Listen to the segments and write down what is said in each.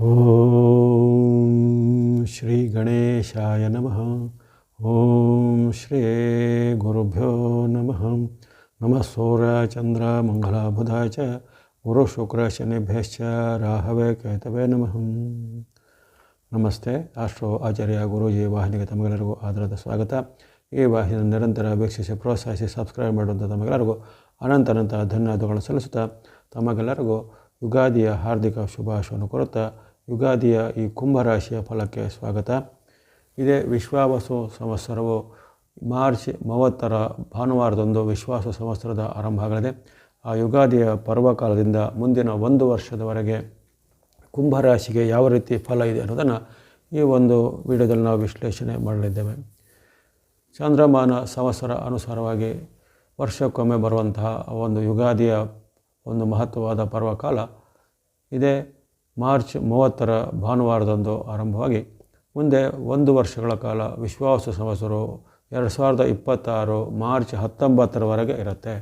ಓಂ ಶ್ರೀ ಗಣೇಶಾಯ ನಮಃ ಓಂ ಶ್ರೀ ಗುರುಭ್ಯೋ ನಮಃ ನಮಃ ಸೂರ್ಯ ಚಂದ್ರ ಮಂಗಲ ಬುಧ ಚ ಗುರು ಶುಕ್ರ ಶನಿಭ್ಯಶ್ಚ ರಾಹವೇ ಕೇತವೇ ನಮಃ ನಮಸ್ತೆ ಆಸ್ಟ್ರೋ ಆಚಾರ್ಯ ಗುರೂಜಿ ವಾಹಿನಿಗೆ ತಮಗೆಲ್ಲರಿಗೂ ಆಧಾರದ ಸ್ವಾಗತ ಈ ವಾಹಿನಿಯನ್ನು ನಿರಂತರ ವೀಕ್ಷಿಸಿ ಪ್ರೋತ್ಸಾಹಿಸಿ ಸಬ್ಸ್ಕ್ರೈಬ್ ಮಾಡುವಂಥ ತಮಗೆಲ್ಲರಿಗೂ ಅನಂತ ಅನಂತ ಧನ್ಯವಾದಗಳನ್ನು ಸಲ್ಲಿಸುತ್ತಾ ತಮಗೆಲ್ಲರಿಗೂ ಯುಗಾದಿಯ ಹಾರ್ದಿಕ ಶುಭಾಶಯವನ್ನು ಕೋರುತ್ತಾ ಯುಗಾದಿಯ ಈ ಕುಂಭರಾಶಿಯ ಫಲಕ್ಕೆ ಸ್ವಾಗತ. ಇದೇ ವಿಶ್ವಾವಸು ಸಂವತ್ಸರವು ಮಾರ್ಚ್ ಮೂವತ್ತರ ಭಾನುವಾರದಂದು ವಿಶ್ವಾಸ ಸಂವತ್ಸರದ ಆರಂಭ ಆಗಲಿದೆ ಆ ಯುಗಾದಿಯ ಪರ್ವಕಾಲದಿಂದ ಮುಂದಿನ ಒಂದು ವರ್ಷದವರೆಗೆ ಕುಂಭರಾಶಿಗೆ ಯಾವ ರೀತಿ ಫಲ ಇದೆ ಅನ್ನೋದನ್ನು ಈ ಒಂದು ವಿಡಿಯೋದಲ್ಲಿ ನಾವು ವಿಶ್ಲೇಷಣೆ ಮಾಡಲಿದ್ದೇವೆ. ಚಂದ್ರಮಾನ ಸಂವತ್ಸರ ಅನುಸಾರವಾಗಿ ವರ್ಷಕ್ಕೊಮ್ಮೆ ಬರುವಂತಹ ಒಂದು ಯುಗಾದಿಯ ಒಂದು ಮಹತ್ವವಾದ ಪರ್ವಕಾಲ ಇದೇ ಮಾರ್ಚ್ ಮೂವತ್ತರ ಭಾನುವಾರದಂದು ಆರಂಭವಾಗಿ ಮುಂದೆ ಒಂದು ವರ್ಷಗಳ ಕಾಲ ವಿಶ್ವಾಸ ಸಂವತ್ಸರವು ಎರಡು ಸಾವಿರದ ಇಪ್ಪತ್ತಾರು ಮಾರ್ಚ್ ಹತ್ತೊಂಬತ್ತರವರೆಗೆ ಇರುತ್ತೆ.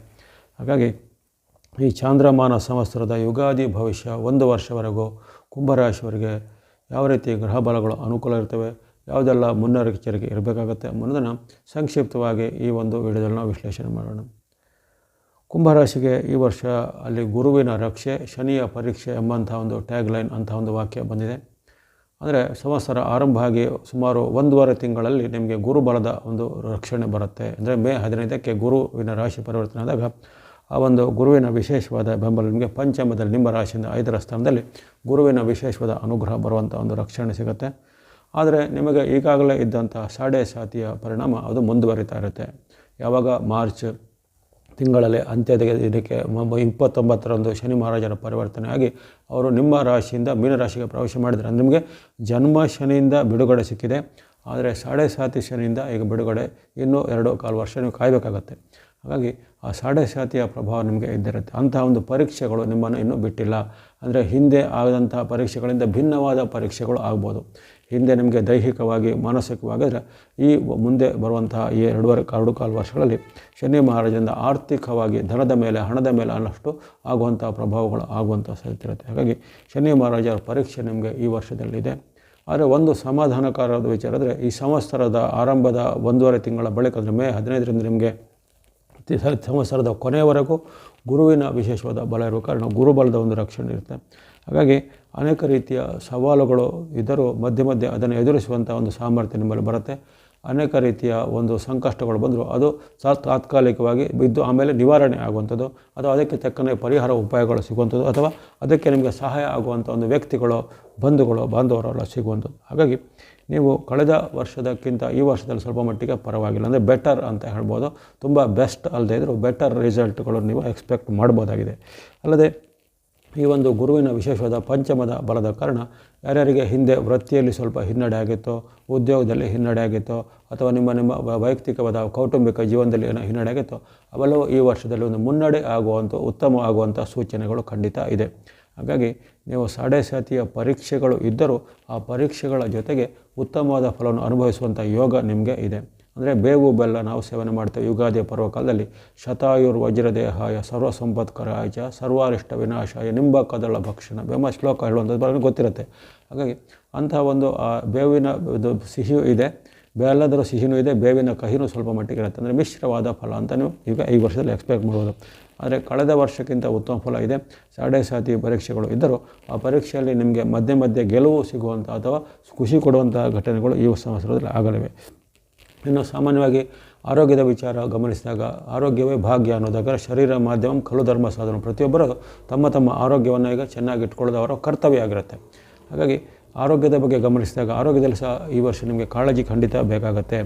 ಹಾಗಾಗಿ ಈ ಚಾಂದ್ರಮಾನ ಸಂವತ್ಸರದ ಯುಗಾದಿ ಭವಿಷ್ಯ ಒಂದು ವರ್ಷವರೆಗೂ ಕುಂಭರಾಶಿಯವರಿಗೆ ಯಾವ ರೀತಿ ಗ್ರಹ ಬಲಗಳು ಅನುಕೂಲ ಇರ್ತವೆ ಯಾವುದೆಲ್ಲ ಮುನ್ನೆಚ್ಚರಿಕೆ ಇರಬೇಕಾಗುತ್ತೆ ಅನ್ನೋದನ್ನು ಸಂಕ್ಷಿಪ್ತವಾಗಿ ಈ ಒಂದು ವಿಡಿಯೋದಲ್ಲಿ ನಾವು ವಿಶ್ಲೇಷಣೆ ಮಾಡೋಣ. ಕುಂಭರಾಶಿಗೆ ಈ ವರ್ಷ ಅಲ್ಲಿ ಗುರುವಿನ ರಕ್ಷೆ, ಶನಿಯ ಪರೀಕ್ಷೆ ಎಂಬಂಥ ಒಂದು ಟ್ಯಾಗ್ ಲೈನ್ ಅಂಥ ಒಂದು ವಾಕ್ಯ ಬಂದಿದೆ. ಅಂದರೆ ಸಂವತ್ಸರ ಆರಂಭ ಆಗಿ ಸುಮಾರು ಒಂದೂವರೆ ತಿಂಗಳಲ್ಲಿ ನಿಮಗೆ ಗುರುಬಲದ ಒಂದು ರಕ್ಷಣೆ ಬರುತ್ತೆ. ಅಂದರೆ ಮೇ ಹದಿನೈದಕ್ಕೆ ಗುರುವಿನ ರಾಶಿ ಪರಿವರ್ತನೆ ಆದಾಗ ಆ ಒಂದು ಗುರುವಿನ ವಿಶೇಷವಾದ ಬೆಂಬಲ ನಿಮಗೆ ಪಂಚಮದಲ್ಲಿ ನಿಮ್ಮ ರಾಶಿಯಿಂದ ಐದರ ಸ್ಥಾನದಲ್ಲಿ ಗುರುವಿನ ವಿಶೇಷವಾದ ಅನುಗ್ರಹ ಬರುವಂಥ ಒಂದು ರಕ್ಷಣೆ ಸಿಗುತ್ತೆ. ಆದರೆ ನಿಮಗೆ ಈಗಾಗಲೇ ಇದ್ದಂಥ ಸಾಡೆ ಸಾತಿಯ ಪರಿಣಾಮ ಅದು ಮುಂದುವರಿತಾ ಇರುತ್ತೆ. ಯಾವಾಗ ಮಾರ್ಚ್ ತಿಂಗಳಲ್ಲಿ ಅಂತ್ಯದ ಇದಕ್ಕೆ ಇಪ್ಪತ್ತೊಂಬತ್ತರಂದು ಶನಿ ಮಹಾರಾಜರ ಪರಿವರ್ತನೆಯಾಗಿ ಅವರು ನಿಮ್ಮ ರಾಶಿಯಿಂದ ಮೀನರಾಶಿಗೆ ಪ್ರವೇಶ ಮಾಡಿದರೆ ನಿಮಗೆ ಜನ್ಮ ಶನಿಯಿಂದ ಬಿಡುಗಡೆ ಸಿಕ್ಕಿದೆ. ಆದರೆ ಸಾಡೆ ಸಾತಿ ಶನಿಯಿಂದ ಈಗ ಬಿಡುಗಡೆ ಇನ್ನೂ ಎರಡು ಕಾಲು ವರ್ಷ ನೀವು ಕಾಯಬೇಕಾಗತ್ತೆ. ಹಾಗಾಗಿ ಆ ಸಾಡೆ ಸಾತಿಯ ಪ್ರಭಾವ ನಿಮಗೆ ಇದ್ದಿರುತ್ತೆ. ಅಂತಹ ಒಂದು ಪರೀಕ್ಷೆಗಳು ನಿಮ್ಮನ್ನು ಇನ್ನೂ ಬಿಟ್ಟಿಲ್ಲ. ಅಂದರೆ ಹಿಂದೆ ಆದಂತಹ ಪರೀಕ್ಷೆಗಳಿಂದ ಭಿನ್ನವಾದ ಪರೀಕ್ಷೆಗಳು ಆಗ್ಬೋದು. ಹಿಂದೆ ನಿಮಗೆ ದೈಹಿಕವಾಗಿ ಮಾನಸಿಕವಾಗಿದ್ದರೆ ಈ ಮುಂದೆ ಬರುವಂತಹ ಈ ಎರಡೂವರೆ ಎರಡು ಕಾಲು ವರ್ಷಗಳಲ್ಲಿ ಶನಿ ಮಹಾರಾಜರಿಂದ ಆರ್ಥಿಕವಾಗಿ ಧನದ ಮೇಲೆ, ಹಣದ ಮೇಲೆ ಅನ್ನಷ್ಟು ಆಗುವಂಥ ಪ್ರಭಾವಗಳು ಆಗುವಂಥ ಸಾಧ್ಯತೆ ಇರುತ್ತೆ. ಹಾಗಾಗಿ ಶನಿ ಮಹಾರಾಜರ ಪರೀಕ್ಷೆ ನಿಮಗೆ ಈ ವರ್ಷದಲ್ಲಿದೆ. ಆದರೆ ಒಂದು ಸಮಾಧಾನಕಾರದ ವಿಚಾರ ಅಂದರೆ ಈ ಸಂವತ್ಸರದ ಆರಂಭದ ಒಂದೂವರೆ ತಿಂಗಳ ಬಳಿಕ, ಅಂದರೆ ಮೇ ಹದಿನೈದರಿಂದ ನಿಮಗೆ ಸಂವತ್ಸರದ ಕೊನೆಯವರೆಗೂ ಗುರುವಿನ ವಿಶೇಷವಾದ ಬಲ ಇರುವ ಕಾರಣ ಗುರುಬಲದ ಒಂದು ರಕ್ಷಣೆ ಇರುತ್ತೆ. ಹಾಗಾಗಿ ಅನೇಕ ರೀತಿಯ ಸವಾಲುಗಳು ಇದ್ದರೂ ಮಧ್ಯೆ ಮಧ್ಯೆ ಅದನ್ನು ಎದುರಿಸುವಂಥ ಒಂದು ಸಾಮರ್ಥ್ಯ ನಿಮ್ಮಲ್ಲಿ ಬರುತ್ತೆ. ಅನೇಕ ರೀತಿಯ ಒಂದು ಸಂಕಷ್ಟಗಳು ಬಂದರೂ ಅದು ತಾತ್ಕಾಲಿಕವಾಗಿ ಬಿದ್ದು ಆಮೇಲೆ ನಿವಾರಣೆ ಆಗುವಂಥದ್ದು ಅಥವಾ ಅದಕ್ಕೆ ತಕ್ಕನೆ ಪರಿಹಾರ ಉಪಾಯಗಳು ಸಿಗುವಂಥದ್ದು, ಅಥವಾ ಅದಕ್ಕೆ ನಿಮಗೆ ಸಹಾಯ ಆಗುವಂಥ ಒಂದು ವ್ಯಕ್ತಿಗಳು, ಬಂಧುಗಳು ಬಾಂಧವರೆಲ್ಲ ಸಿಗುವಂಥದ್ದು. ಹಾಗಾಗಿ ನೀವು ಕಳೆದ ವರ್ಷದಕ್ಕಿಂತ ಈ ವರ್ಷದಲ್ಲಿ ಸ್ವಲ್ಪ ಮಟ್ಟಿಗೆ ಪರವಾಗಿಲ್ಲ. ಅಂದರೆ ಬೆಟರ್ ಅಂತ ಹೇಳ್ಬೋದು. ತುಂಬ ಬೆಸ್ಟ್ ಅಲ್ಲದೆ ಇದ್ದರೂ ಬೆಟರ್ ರಿಸಲ್ಟ್ಗಳು ನೀವು ಎಕ್ಸ್ಪೆಕ್ಟ್ ಮಾಡ್ಬೋದಾಗಿದೆ. ಅಲ್ಲದೆ ಈ ಒಂದು ಗುರುವಿನ ವಿಶೇಷವಾದ ಪಂಚಮದ ಬಲದ ಕಾರಣ ಯಾರ್ಯಾರಿಗೆ ಹಿಂದೆ ವೃತ್ತಿಯಲ್ಲಿ ಸ್ವಲ್ಪ ಹಿನ್ನಡೆ ಆಗಿತ್ತೋ, ಉದ್ಯೋಗದಲ್ಲಿ ಹಿನ್ನಡೆ ಆಗಿತ್ತೋ, ಅಥವಾ ನಿಮ್ಮ ನಿಮ್ಮ ವೈಯಕ್ತಿಕವಾದ ಕೌಟುಂಬಿಕ ಜೀವನದಲ್ಲಿ ಏನೋ ಹಿನ್ನಡೆ ಆಗಿತ್ತೋ, ಅವೆಲ್ಲವೂ ಈ ವರ್ಷದಲ್ಲಿ ಒಂದು ಮುನ್ನಡೆ ಆಗುವಂಥ, ಉತ್ತಮ ಆಗುವಂಥ ಸೂಚನೆಗಳು ಖಂಡಿತ ಇದೆ. ಹಾಗಾಗಿ ನೀವು ಸಾಡೆ ಸಾತಿಯ ಪರೀಕ್ಷೆಗಳು ಇದ್ದರೂ ಆ ಪರೀಕ್ಷೆಗಳ ಜೊತೆಗೆ ಉತ್ತಮವಾದ ಫಲವನ್ನು ಅನುಭವಿಸುವಂಥ ಯೋಗ ನಿಮಗೆ ಇದೆ. ಅಂದರೆ ಬೇವು ಬೆಲ್ಲ ನಾವು ಸೇವನೆ ಮಾಡ್ತೇವೆ. ಯುಗಾದಿಯ ಪರ್ವಕಾಲದಲ್ಲಿ ಶತಾಯುರ್ ವಜ್ರದೇಹಾಯ ಸರ್ವ ಸಂಪತ್ಕರಾಯ ಚ ಸರ್ವಾರಿಷ್ಟ ವಿನಾಶಾಯ, ನಿಂಬ ಕದಳ ಭಕ್ಷಣ ಬೇಮ ಶ್ಲೋಕ ಹೇಳುವಂಥದ್ದು ಗೊತ್ತಿರುತ್ತೆ. ಹಾಗಾಗಿ ಅಂತಹ ಒಂದು, ಆ, ಬೇವಿನ ಇದು ಸಿಹಿಯೂ ಇದೆ. ಬೆಲ್ಲದರ ಸಿಹಿನೂ ಇದೆ, ಬೇವಿನ ಕಹಿನೂ ಸ್ವಲ್ಪ ಮಟ್ಟಿಗೆ ಇರುತ್ತೆ. ಅಂದರೆ ಮಿಶ್ರವಾದ ಫಲ ಅಂತ ನೀವು ಈಗ ಈ ವರ್ಷದಲ್ಲಿ ಎಕ್ಸ್ಪೆಕ್ಟ್ ಮಾಡ್ಬೋದು. ಆದರೆ ಕಳೆದ ವರ್ಷಕ್ಕಿಂತ ಉತ್ತಮ ಫಲ ಇದೆ. ಸಾಡೆ ಸಾತಿ ಪರೀಕ್ಷೆಗಳು ಇದ್ದರೂ ಆ ಪರೀಕ್ಷೆಯಲ್ಲಿ ನಿಮಗೆ ಮಧ್ಯೆ ಮಧ್ಯೆ ಗೆಲುವು ಸಿಗುವಂಥ ಅಥವಾ ಖುಷಿ ಕೊಡುವಂಥ ಘಟನೆಗಳು ಈ ಸಂವತ್ಸರದಲ್ಲಿ ಆಗಲಿವೆ. ಇನ್ನು ಸಾಮಾನ್ಯವಾಗಿ ಆರೋಗ್ಯದ ವಿಚಾರ ಗಮನಿಸಿದಾಗ ಆರೋಗ್ಯವೇ ಭಾಗ್ಯ ಅನ್ನೋದಾಗ ಶರೀರ ಮಾಧ್ಯಮ ಕಲು ಧರ್ಮ ಸಾಧನ ಪ್ರತಿಯೊಬ್ಬರು ತಮ್ಮ ತಮ್ಮ ಆರೋಗ್ಯವನ್ನು ಈಗ ಚೆನ್ನಾಗಿ ಇಟ್ಕೊಳ್ಳೋದು ಅವರ ಕರ್ತವ್ಯ ಆಗಿರುತ್ತೆ. ಹಾಗಾಗಿ ಆರೋಗ್ಯದ ಬಗ್ಗೆ ಗಮನಿಸಿದಾಗ ಆರೋಗ್ಯದಲ್ಲಿ ಸಹ ಈ ವರ್ಷ ನಿಮಗೆ ಕಾಳಜಿ ಖಂಡಿತ ಬೇಕಾಗುತ್ತೆ.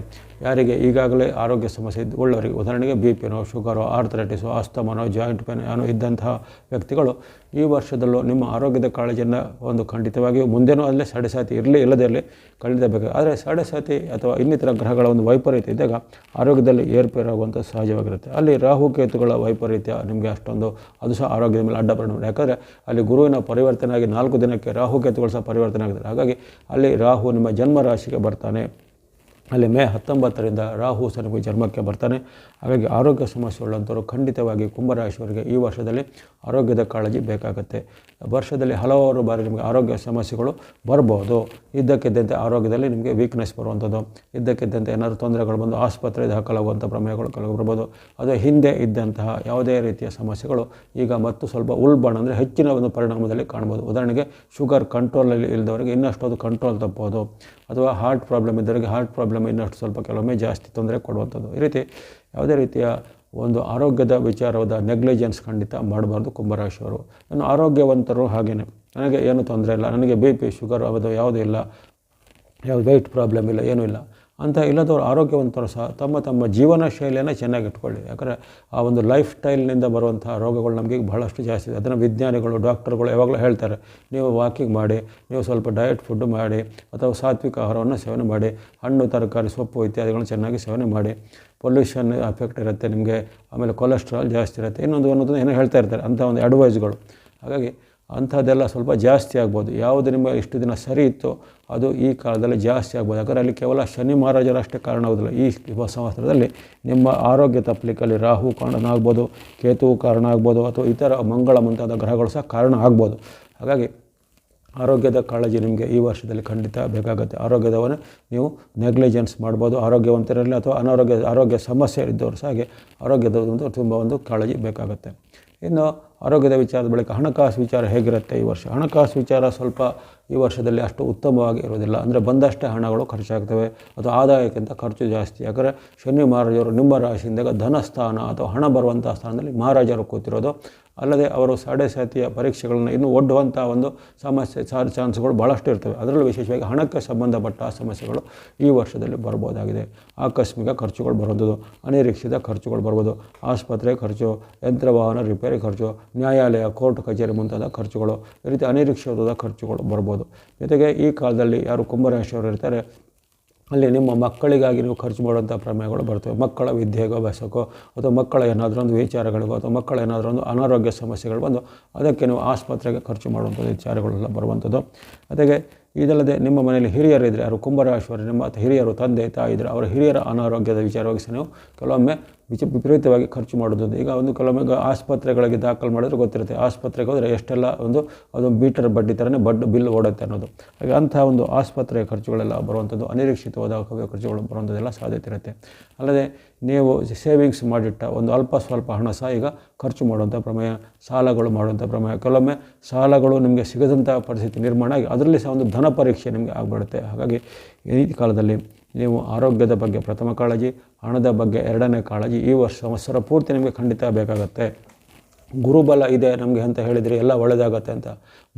ಯಾರಿಗೆ ಈಗಾಗಲೇ ಆರೋಗ್ಯ ಸಮಸ್ಯೆ ಇದ್ದು ಉಳ್ಳವರಿಗೆ ಉದಾಹರಣೆಗೆ ಬಿ ಪಿನೋ ಶುಗರೋ, ಆರ್ಥರೈಟಿಸೋ ಆಸ್ತಮನೋ ಜಾಯಿಂಟ್ ಪೇನ್ ಏನೋ ಇದ್ದಂತಹ ವ್ಯಕ್ತಿಗಳು ಈ ವರ್ಷದಲ್ಲೂ ನಿಮ್ಮ ಆರೋಗ್ಯದ ಕಾಳಜಿಯನ್ನು ಒಂದು ಖಂಡಿತವಾಗಿಯೂ ಮುಂದೇನೂ ಅಲ್ಲೇ ಸಡೆಸಾತಿ ಇರಲಿ, ಇಲ್ಲದೇ ಇರಲಿ ಕಳೆದಬೇಕು ಆದರೆ ಸಡೆಸಾತಿ ಅಥವಾ ಇನ್ನಿತರ ಗ್ರಹಗಳ ಒಂದು ವೈಪರೀತ್ಯ ಇದ್ದಾಗ ಆರೋಗ್ಯದಲ್ಲಿ ಏರ್ಪೇರಾಗುವಂಥ ಸಹಜವಾಗಿರುತ್ತೆ. ಅಲ್ಲಿ ರಾಹುಕೇತುಗಳ ವೈಪರೀತ್ಯ ನಿಮಗೆ ಅಷ್ಟೊಂದು, ಅದು ಸಹ ಆರೋಗ್ಯದ ಮೇಲೆ ಅಡ್ಡ ಪರಿಣಾಮ ಯಾಕಂದರೆ ಅಲ್ಲಿ ಗುರುವಿನ ಪರಿವರ್ತನೆ ಆಗಿ ನಾಲ್ಕು ದಿನಕ್ಕೆ ರಾಹುಕೇತುಗಳು ಸಹ ಪರಿವರ್ತನೆ ಆಗಿದೆ ಹಾಗಾಗಿ ಅಲ್ಲಿ ರಾಹು ನಿಮ್ಮ ಜನ್ಮ ರಾಶಿಗೆ ಬರ್ತಾನೆ. ಅಲ್ಲಿ ಮೇ ಹತ್ತೊಂಬತ್ತರಿಂದ ರಾಹು ನಿಮಗೆ ಜನ್ಮಕ್ಕೆ ಬರ್ತಾನೆ. ಹಾಗಾಗಿ ಆರೋಗ್ಯ ಸಮಸ್ಯೆಗಳಂತವರು ಖಂಡಿತವಾಗಿ ಕುಂಭರಾಶಿಯವರಿಗೆ ಈ ವರ್ಷದಲ್ಲಿ ಆರೋಗ್ಯದ ಕಾಳಜಿ ಬೇಕಾಗುತ್ತೆ. ವರ್ಷದಲ್ಲಿ ಹಲವಾರು ಬಾರಿ ನಿಮಗೆ ಆರೋಗ್ಯ ಸಮಸ್ಯೆಗಳು ಬರ್ಬೋದು. ಇದ್ದಕ್ಕಿದ್ದಂತೆ ಆರೋಗ್ಯದಲ್ಲಿ ನಿಮಗೆ ವೀಕ್ನೆಸ್ ಬರುವಂಥದ್ದು. ಇದ್ದಕ್ಕಿದ್ದಂತೆ ಏನಾದರೂ ತೊಂದರೆಗಳು ಬಂದು ಆಸ್ಪತ್ರೆ ದಾಖಲಾಗುವಂಥ ಪ್ರಮೇಯಗಳು ಕೆಲವು ಬರ್ಬೋದು ಅದು ಹಿಂದೆ ಇದ್ದಂತಹ ಯಾವುದೇ ರೀತಿಯ ಸಮಸ್ಯೆಗಳು ಈಗ ಮತ್ತು ಸ್ವಲ್ಪ ಉಲ್ಬಣ ಅಂದರೆ ಹೆಚ್ಚಿನ ಒಂದು ಪರಿಣಾಮದಲ್ಲಿ ಕಾಣ್ಬೋದು. ಉದಾಹರಣೆಗೆ ಶುಗರ್ ಕಂಟ್ರೋಲಲ್ಲಿ ಇಲ್ಲದವರಿಗೆ ಇನ್ನಷ್ಟು ಅದು ಕಂಟ್ರೋಲ್ ತಪ್ಪೋದು. ಅಥವಾ ಹಾರ್ಟ್ ಪ್ರಾಬ್ಲಮ್ ಇದ್ದವರಿಗೆ ಹಾರ್ಟ್ ಪ್ರಾಬ್ಲಮ್ ಇನ್ನಷ್ಟು ಸ್ವಲ್ಪ ಕೆಲವೊಮ್ಮೆ ಜಾಸ್ತಿ ತೊಂದರೆ ಕೊಡುವಂಥದ್ದು. ಈ ರೀತಿ ಯಾವುದೇ ರೀತಿಯ ಒಂದು ಆರೋಗ್ಯದ ವಿಚಾರವಾದ ನೆಗ್ಲಿಜೆನ್ಸ್ ಖಂಡಿತ ಮಾಡಬಾರ್ದು ಕುಂಭರಾಶಿಯವರು. ನಾನು ಆರೋಗ್ಯವಂತರು ಹಾಗೆಯೇ ನನಗೆ ಏನು ತೊಂದರೆ ಇಲ್ಲ. ನನಗೆ ಬಿ ಪಿ ಶುಗರ್ ಅದು ಯಾವುದೂ ಇಲ್ಲ. ಯಾವುದು ವೆಯ್ಟ್ ಪ್ರಾಬ್ಲಮ್ ಇಲ್ಲ, ಏನೂ ಇಲ್ಲ. ಅಂತ ಇಲ್ಲದವರು ಆರೋಗ್ಯವಂತರು ಸಹ ತಮ್ಮ ತಮ್ಮ ಜೀವನ ಶೈಲಿಯನ್ನು ಚೆನ್ನಾಗಿ ಇಟ್ಕೊಳ್ಳಿ. ಯಾಕಂದರೆ ಆ ಒಂದು ಲೈಫ್ ಸ್ಟೈಲ್ನಿಂದ ಬರುವಂಥ ರೋಗಗಳು ನಮಗೆ ಬಹಳಷ್ಟು ಜಾಸ್ತಿ ಇದೆ. ಅದನ್ನು ವಿಜ್ಞಾನಿಗಳು, ಡಾಕ್ಟರ್ಗಳು ಯಾವಾಗಲೂ ಹೇಳ್ತಾರೆ, ನೀವು ವಾಕಿಂಗ್ ಮಾಡಿ, ನೀವು ಸ್ವಲ್ಪ ಡಯಟ್ ಫುಡ್ ಮಾಡಿ, ಅಥವಾ ಸಾತ್ವಿಕ ಆಹಾರವನ್ನು ಸೇವನೆ ಮಾಡಿ, ಹಣ್ಣು, ತರಕಾರಿ, ಸೊಪ್ಪು ಇತ್ಯಾದಿಗಳನ್ನು ಚೆನ್ನಾಗಿ ಸೇವನೆ ಮಾಡಿ. ಪೊಲ್ಯೂಷನ್ ಅಫೆಕ್ಟ್ ಇರುತ್ತೆ ನಿಮಗೆ, ಆಮೇಲೆ ಕೊಲೆಸ್ಟ್ರಾಲ್ ಜಾಸ್ತಿ ಇರುತ್ತೆ. ಇನ್ನೊಂದು ಅನ್ನೋದು ಏನೋ ಹೇಳ್ತಾ ಇರ್ತಾರೆ ಅಂಥ ಒಂದು ಅಡ್ವೈಸ್ಗಳು ಹಾಗಾಗಿ ಅಂಥದ್ದೆಲ್ಲ ಸ್ವಲ್ಪ ಜಾಸ್ತಿ ಆಗ್ಬೋದು. ಯಾವುದು ನಿಮ್ಮ ಇಷ್ಟು ದಿನ ಸರಿ ಇತ್ತು ಅದು ಈ ಕಾಲದಲ್ಲಿ ಜಾಸ್ತಿ ಆಗ್ಬೋದು. ಯಾಕಂದರೆ ಅಲ್ಲಿ ಕೇವಲ ಶನಿ ಮಹಾರಾಜರಷ್ಟೇ ಕಾರಣ ಆಗೋದಿಲ್ಲ. ಈ ಸಂವತ್ಸರದಲ್ಲಿ ನಿಮ್ಮ ಆರೋಗ್ಯ ತಪ್ಪಲಿಕ್ಕಲ್ಲಿ ರಾಹು ಕಾರಣ ಆಗ್ಬೋದು ಕೇತುವು ಕಾರಣ ಆಗ್ಬೋದು, ಅಥವಾ ಇತರ ಮಂಗಳ ಮುಂತಾದ ಗ್ರಹಗಳು ಸಹ ಕಾರಣ ಆಗ್ಬೋದು. ಹಾಗಾಗಿ ಆರೋಗ್ಯದ ಕಾಳಜಿ ನಿಮಗೆ ಈ ವರ್ಷದಲ್ಲಿ ಖಂಡಿತ ಬೇಕಾಗುತ್ತೆ. ಆರೋಗ್ಯದವನ್ನು ನೀವು ನೆಗ್ಲಿಜೆನ್ಸ್ ಮಾಡ್ಬೋದು. ಆರೋಗ್ಯವಂತರಲ್ಲಿ ಅಥವಾ ಅನಾರೋಗ್ಯ, ಆರೋಗ್ಯ ಸಮಸ್ಯೆ ಇದ್ದವರು ಸಹ ಹಾಗೆ ಆರೋಗ್ಯದ ಒಂದು ತುಂಬ ಒಂದು ಕಾಳಜಿ ಬೇಕಾಗುತ್ತೆ. ಇನ್ನು ಆರೋಗ್ಯದ ವಿಚಾರದ ಬಳಿಕ ಹಣಕಾಸು ವಿಚಾರ ಹೇಗಿರುತ್ತೆ ಈ ವರ್ಷ? ಹಣಕಾಸು ವಿಚಾರ ಸ್ವಲ್ಪ ಈ ವರ್ಷದಲ್ಲಿ ಅಷ್ಟು ಉತ್ತಮವಾಗಿ ಇರೋದಿಲ್ಲ ಅಂದರೆ ಬಂದಷ್ಟೇ ಹಣಗಳು ಖರ್ಚಾಗ್ತವೆ. ಅಥವಾ ಆದಾಯಕ್ಕಿಂತ ಖರ್ಚು ಜಾಸ್ತಿ. ಯಾಕಂದರೆ ಶನಿ ಮಹಾರಾಜರು ನಿಮ್ಮ ರಾಶಿಯಿಂದಾಗ ಧನಸ್ಥಾನ ಅಥವಾ ಹಣ ಬರುವಂಥ ಸ್ಥಾನದಲ್ಲಿ ಮಹಾರಾಜರು ಕೂತಿರೋದು. ಅಲ್ಲದೆ ಅವರು ಸಾಡೆ ಸಾತಿಯ ಪರೀಕ್ಷೆಗಳನ್ನು ಇನ್ನೂ ಒಡ್ಡುವಂಥ ಒಂದು ಸಮಸ್ಯೆ, ಸಾರ್, ಚಾನ್ಸ್ಗಳು ಭಾಳಷ್ಟು ಇರ್ತವೆ. ಅದರಲ್ಲೂ ವಿಶೇಷವಾಗಿ ಹಣಕ್ಕೆ ಸಂಬಂಧಪಟ್ಟ ಸಮಸ್ಯೆಗಳು ಈ ವರ್ಷದಲ್ಲಿ ಬರ್ಬೋದಾಗಿದೆ ಆಕಸ್ಮಿಕ ಖರ್ಚುಗಳು ಬರೋದು ಅನಿರೀಕ್ಷಿತ ಖರ್ಚುಗಳು ಬರ್ಬೋದು ಆಸ್ಪತ್ರೆ ಖರ್ಚು, ಯಂತ್ರವಾಹನ, ರಿಪೇರಿ ಖರ್ಚು ನ್ಯಾಯಾಲಯ, ಕೋರ್ಟ್, ಕಚೇರಿ ಮುಂತಾದ ಖರ್ಚುಗಳು, ಈ ರೀತಿ ಅನಿರೀಕ್ಷಿತವಾದ ಖರ್ಚುಗಳು ಬರ್ಬೋದು. ಜೊತೆಗೆ ಈ ಕಾಲದಲ್ಲಿ ಯಾರು ಕುಂಭರಾಶಿಯವರು ಇರ್ತಾರೆ, ಅಲ್ಲಿ ನಿಮ್ಮ ಮಕ್ಕಳಿಗಾಗಿ ನೀವು ಖರ್ಚು ಮಾಡುವಂಥ ಪ್ರಮೇಯಗಳು ಬರ್ತವೆ. ಮಕ್ಕಳ ವಿದ್ಯೆಗೋ ಅಭ್ಯಾಸಕ್ಕೋ ಅಥವಾ ಮಕ್ಕಳ ಏನಾದರೂ ಒಂದು ವಿಚಾರಗಳಿಗೋ, ಅಥವಾ ಮಕ್ಕಳ ಏನಾದರೂ ಒಂದು ಅನಾರೋಗ್ಯ ಸಮಸ್ಯೆಗಳು ಬಂದು ಅದಕ್ಕೆ ನೀವು ಆಸ್ಪತ್ರೆಗೆ ಖರ್ಚು ಮಾಡುವಂಥ ವಿಚಾರಗಳೆಲ್ಲ ಬರುವಂಥದ್ದು. ಜೊತೆಗೆ ಇದಲ್ಲದೆ ನಿಮ್ಮ ಮನೆಯಲ್ಲಿ ಹಿರಿಯರಿದ್ದರೆ ಯಾರು ಕುಂಭರಾಶಿಯವರು, ನಿಮ್ಮ ಹಿರಿಯರು ತಂದೆ, ತಾಯಿ ಇದ್ದರೆ ಅವರ ಹಿರಿಯರ ಅನಾರೋಗ್ಯದ ವಿಚಾರವಾಗಿ ಸಹ ನೀವು ಕೆಲವೊಮ್ಮೆ ವಿಚ ವಿಪರೀತವಾಗಿ ಖರ್ಚು ಮಾಡೋದು ಈಗ ಒಂದು ಕೆಲವೊಮ್ಮೆ ಆಸ್ಪತ್ರೆಗಳಿಗೆ ದಾಖಲು ಮಾಡಿದ್ರೆ ಗೊತ್ತಿರುತ್ತೆ. ಆಸ್ಪತ್ರೆಗೆ ಹೋದರೆ ಎಷ್ಟೆಲ್ಲ ಒಂದು ಅದೊಂದು ಬೀಟರ್ ಬಡ್ಡಿ ಥರನೇ ಬಡ್ ಬಿಲ್ ಓಡುತ್ತೆ ಅನ್ನೋದು. ಹಾಗೆ ಅಂತಹ ಒಂದು ಆಸ್ಪತ್ರೆ ಖರ್ಚುಗಳೆಲ್ಲ ಬರುವಂಥದ್ದು ಅನಿರೀಕ್ಷಿತವಾದ ಖರ್ಚುಗಳು ಬರುವಂಥದ್ದೆಲ್ಲ ಸಾಧ್ಯತೆ ಇರುತ್ತೆ. ಅಲ್ಲದೆ ನೀವು ಸೇವಿಂಗ್ಸ್ ಮಾಡಿಟ್ಟ ಒಂದು ಅಲ್ಪ ಸ್ವಲ್ಪ ಹಣ ಸಹ ಈಗ ಖರ್ಚು ಮಾಡುವಂಥ ಪ್ರಮೇಯ, ಸಾಲಗಳು ಮಾಡುವಂಥ ಪ್ರಮೇಯ. ಕೆಲವೊಮ್ಮೆ ಸಾಲಗಳು ನಿಮಗೆ ಸಿಗದಂಥ ಪರಿಸ್ಥಿತಿ ನಿರ್ಮಾಣ ಆಗಿ ಅದರಲ್ಲಿ ಸಹ ಒಂದು ಧನ ಪರೀಕ್ಷೆ ನಿಮಗೆ ಆಗಿಬಿಡುತ್ತೆ. ಹಾಗಾಗಿ ಈ ಕಾಲದಲ್ಲಿ ನೀವು ಆರೋಗ್ಯದ ಬಗ್ಗೆ, ಪ್ರಥಮ ಕಾಳಜಿ, ಹಣದ ಬಗ್ಗೆ, ಎರಡನೇ ಕಾಳಜಿ, ಈ ವರ್ಷ ಸಂವತ್ಸರ ಪೂರ್ತಿ ನಿಮಗೆ ಖಂಡಿತ ಬೇಕಾಗತ್ತೆ. ಗುರುಬಲ ಇದೆ ನಮಗೆ ಅಂತ ಹೇಳಿದರೆ ಎಲ್ಲ ಒಳ್ಳೆಯದಾಗತ್ತೆ ಅಂತ.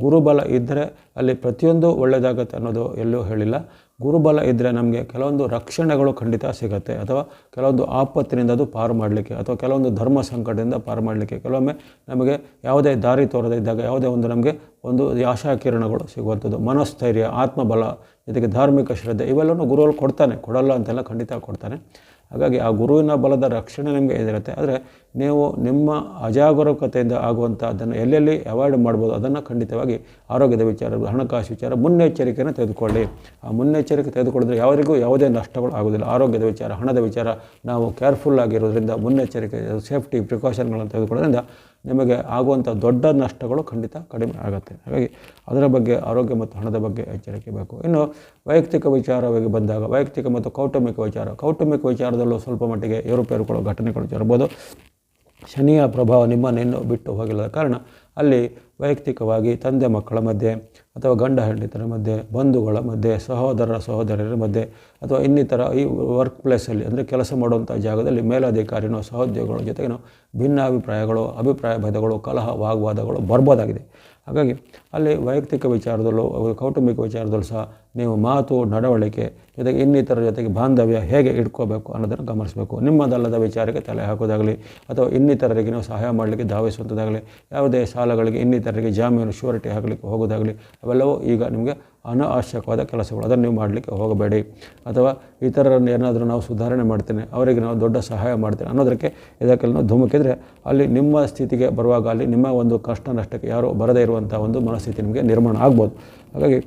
ಗುರುಬಲ ಇದ್ದರೆ ಅಲ್ಲಿ ಪ್ರತಿಯೊಂದು ಒಳ್ಳೆಯದಾಗತ್ತೆ ಅನ್ನೋದು ಎಲ್ಲೂ ಹೇಳಿಲ್ಲ. ಗುರುಬಲ ಇದ್ದರೆ ನಮಗೆ ಕೆಲವೊಂದು ರಕ್ಷಣೆಗಳು ಖಂಡಿತ ಸಿಗುತ್ತೆ. ಅಥವಾ ಕೆಲವೊಂದು ಆಪತ್ತಿನಿಂದ ಅದು ಪಾರು ಮಾಡಲಿಕ್ಕೆ, ಅಥವಾ ಕೆಲವೊಂದು ಧರ್ಮ ಸಂಕಟದಿಂದ ಪಾರು ಮಾಡಲಿಕ್ಕೆ. ಕೆಲವೊಮ್ಮೆ ನಮಗೆ ಯಾವುದೇ ದಾರಿ ತೋರದೇ ಇದ್ದಾಗ ಯಾವುದೇ ಒಂದು ನಮಗೆ ಒಂದು ಆಶಾಕಿರಣಗಳು ಸಿಗುವಂಥದ್ದು. ಮನಸ್ಥೈರ್ಯ, ಆತ್ಮಬಲ, ಜೊತೆಗೆ ಧಾರ್ಮಿಕ ಶ್ರದ್ಧೆ ಇವೆಲ್ಲವೂ ಗುರುಗಳು ಕೊಡ್ತಾನೆ. ಕೊಡಲ್ಲ ಅಂತೆಲ್ಲ ಖಂಡಿತ ಕೊಡ್ತಾನೆ. ಹಾಗಾಗಿ ಆ ಗುರುವಿನ ಬಲದ ರಕ್ಷಣೆ ನಿಮಗೆ ಇದಿರುತ್ತೆ. ಆದರೆ ನೀವು ನಿಮ್ಮ ಅಜಾಗರೂಕತೆಯಿಂದ ಆಗುವಂಥ ಅದನ್ನು ಎಲ್ಲೆಲ್ಲಿ ಅವಾಯ್ಡ್ ಮಾಡ್ಬೋದು ಅದನ್ನು ಖಂಡಿತವಾಗಿ ಆರೋಗ್ಯದ ವಿಚಾರ, ಹಣಕಾಸು ವಿಚಾರ ಮುನ್ನೆಚ್ಚರಿಕೆಯನ್ನು ತೆಗೆದುಕೊಳ್ಳಿ. ಆ ಮುನ್ನೆಚ್ಚರಿಕೆ ತೆಗೆದುಕೊಳ್ಳಿದ್ರೆ ಯಾವರಿಗೂ ಯಾವುದೇ ನಷ್ಟಗಳು ಆಗೋದಿಲ್ಲ ಆರೋಗ್ಯದ ವಿಚಾರ, ಹಣದ ವಿಚಾರ ನಾವು ಕೇರ್ಫುಲ್ ಆಗಿರೋದ್ರಿಂದ, ಮುನ್ನೆಚ್ಚರಿಕೆ ಸೇಫ್ಟಿ ಪ್ರಿಕಾಷನ್ಗಳನ್ನು ತೆಗೆದುಕೊಳ್ಳೋದ್ರಿಂದ ನಿಮಗೆ ಆಗುವಂಥ ದೊಡ್ಡ ನಷ್ಟಗಳು ಖಂಡಿತ ಕಡಿಮೆ ಆಗುತ್ತೆ. ಹಾಗಾಗಿ ಅದರ ಬಗ್ಗೆ ಆರೋಗ್ಯ ಮತ್ತು ಹಣದ ಬಗ್ಗೆ ಎಚ್ಚರಿಕೆ ಬೇಕು. ಇನ್ನು ವೈಯಕ್ತಿಕ ವಿಚಾರವಾಗಿ ಬಂದಾಗ, ವೈಯಕ್ತಿಕ ಮತ್ತು ಕೌಟುಂಬಿಕ ವಿಚಾರ. ಕೌಟುಂಬಿಕ ವಿಚಾರದಲ್ಲೂ ಸ್ವಲ್ಪ ಮಟ್ಟಿಗೆ ಏರುಪೇರುಗಳು ಘಟನೆಗಳು ಇರ್ಬೋದು ಶನಿಯ ಪ್ರಭಾವ ನಿಮ್ಮನ್ನೇನು ಬಿಟ್ಟು ಹೋಗಿಲ್ಲದ ಕಾರಣ ಅಲ್ಲಿ ವೈಯಕ್ತಿಕವಾಗಿ ತಂದೆ ಮಕ್ಕಳ ಮಧ್ಯೆ ಅಥವಾ ಗಂಡ ಹೆಂಡಿತರ ಮಧ್ಯೆ, ಬಂಧುಗಳ ಮಧ್ಯೆ ಸಹೋದರ ಸಹೋದರರ ಮಧ್ಯೆ ಅಥವಾ ಇನ್ನಿತರ ಈ ವರ್ಕ್ ಪ್ಲೇಸಲ್ಲಿ ಅಂದರೆ ಕೆಲಸ ಮಾಡುವಂಥ ಜಾಗದಲ್ಲಿ ಮೇಲಾಧಿಕಾರಿನೋ, ಸಹೋದ್ಯೋಗಿಗಳ ಜೊತೆಗಿನೋ ಭಿನ್ನಾಭಿಪ್ರಾಯಗಳು, ಅಭಿಪ್ರಾಯ ಭೇದಗಳು, ಕಲಹ ವಾಗ್ವಾದಗಳು ಬರ್ಬೋದಾಗಿದೆ. ಹಾಗಾಗಿ ಅಲ್ಲಿ ವೈಯಕ್ತಿಕ ವಿಚಾರದಲ್ಲೂ ಕೌಟುಂಬಿಕ ವಿಚಾರದಲ್ಲೂ ಸಹ ನೀವು ಮಾತು, ನಡವಳಿಕೆ, ಜೊತೆಗೆ ಇನ್ನಿತರ ಜೊತೆಗೆ ಬಾಂಧವ್ಯ ಹೇಗೆ ಇಟ್ಕೋಬೇಕು ಅನ್ನೋದನ್ನು ಗಮನಿಸಬೇಕು. ನಿಮ್ಮದಲ್ಲದ ವಿಚಾರಕ್ಕೆ ತಲೆ ಹಾಕೋದಾಗಲಿ ಅಥವಾ ಇನ್ನಿತರರಿಗೆ ನೀವು ಸಹಾಯ ಮಾಡಲಿಕ್ಕೆ ಧಾವಿಸುವಂಥದ್ದಾಗಲಿ, ಯಾವುದೇ ಸಾಲಗಳಿಗೆ ಇನ್ನಿತರರಿಗೆ ಜಾಮೀನು ಶ್ಯೂರಿಟಿ ಹಾಕಲಿಕ್ಕೆ ಹೋಗೋದಾಗಲಿ ಅವೆಲ್ಲವೂ ಈಗ ನಿಮಗೆ ಅನಾವಶ್ಯಕವಾದ ಕೆಲಸಗಳು. ಅದನ್ನು ನೀವು ಮಾಡಲಿಕ್ಕೆ ಹೋಗಬೇಡಿ. ಅಥವಾ ಇತರರನ್ನು ಏನಾದರೂ ನಾವು ಸುಧಾರಣೆ ಮಾಡ್ತೇನೆ, ಅವರಿಗೆ ನಾವು ದೊಡ್ಡ ಸಹಾಯ ಮಾಡ್ತೇನೆ ಅನ್ನೋದಕ್ಕೆ ಇದಕ್ಕೆಲ್ಲ ಧುಮುಕಿದರೆ ಅಲ್ಲಿ ನಿಮ್ಮ ಸ್ಥಿತಿಗೆ ಬರುವಾಗ ಅಲ್ಲಿ ನಿಮ್ಮ ಒಂದು ಕಷ್ಟ ನಷ್ಟಕ್ಕೆ ಯಾರೂ ಬರದೇ ಇರುವಂಥ ಒಂದು ಮನಸ್ಥಿತಿ ನಿಮಗೆ ನಿರ್ಮಾಣ ಆಗ್ಬೋದು. ಹಾಗಾಗಿ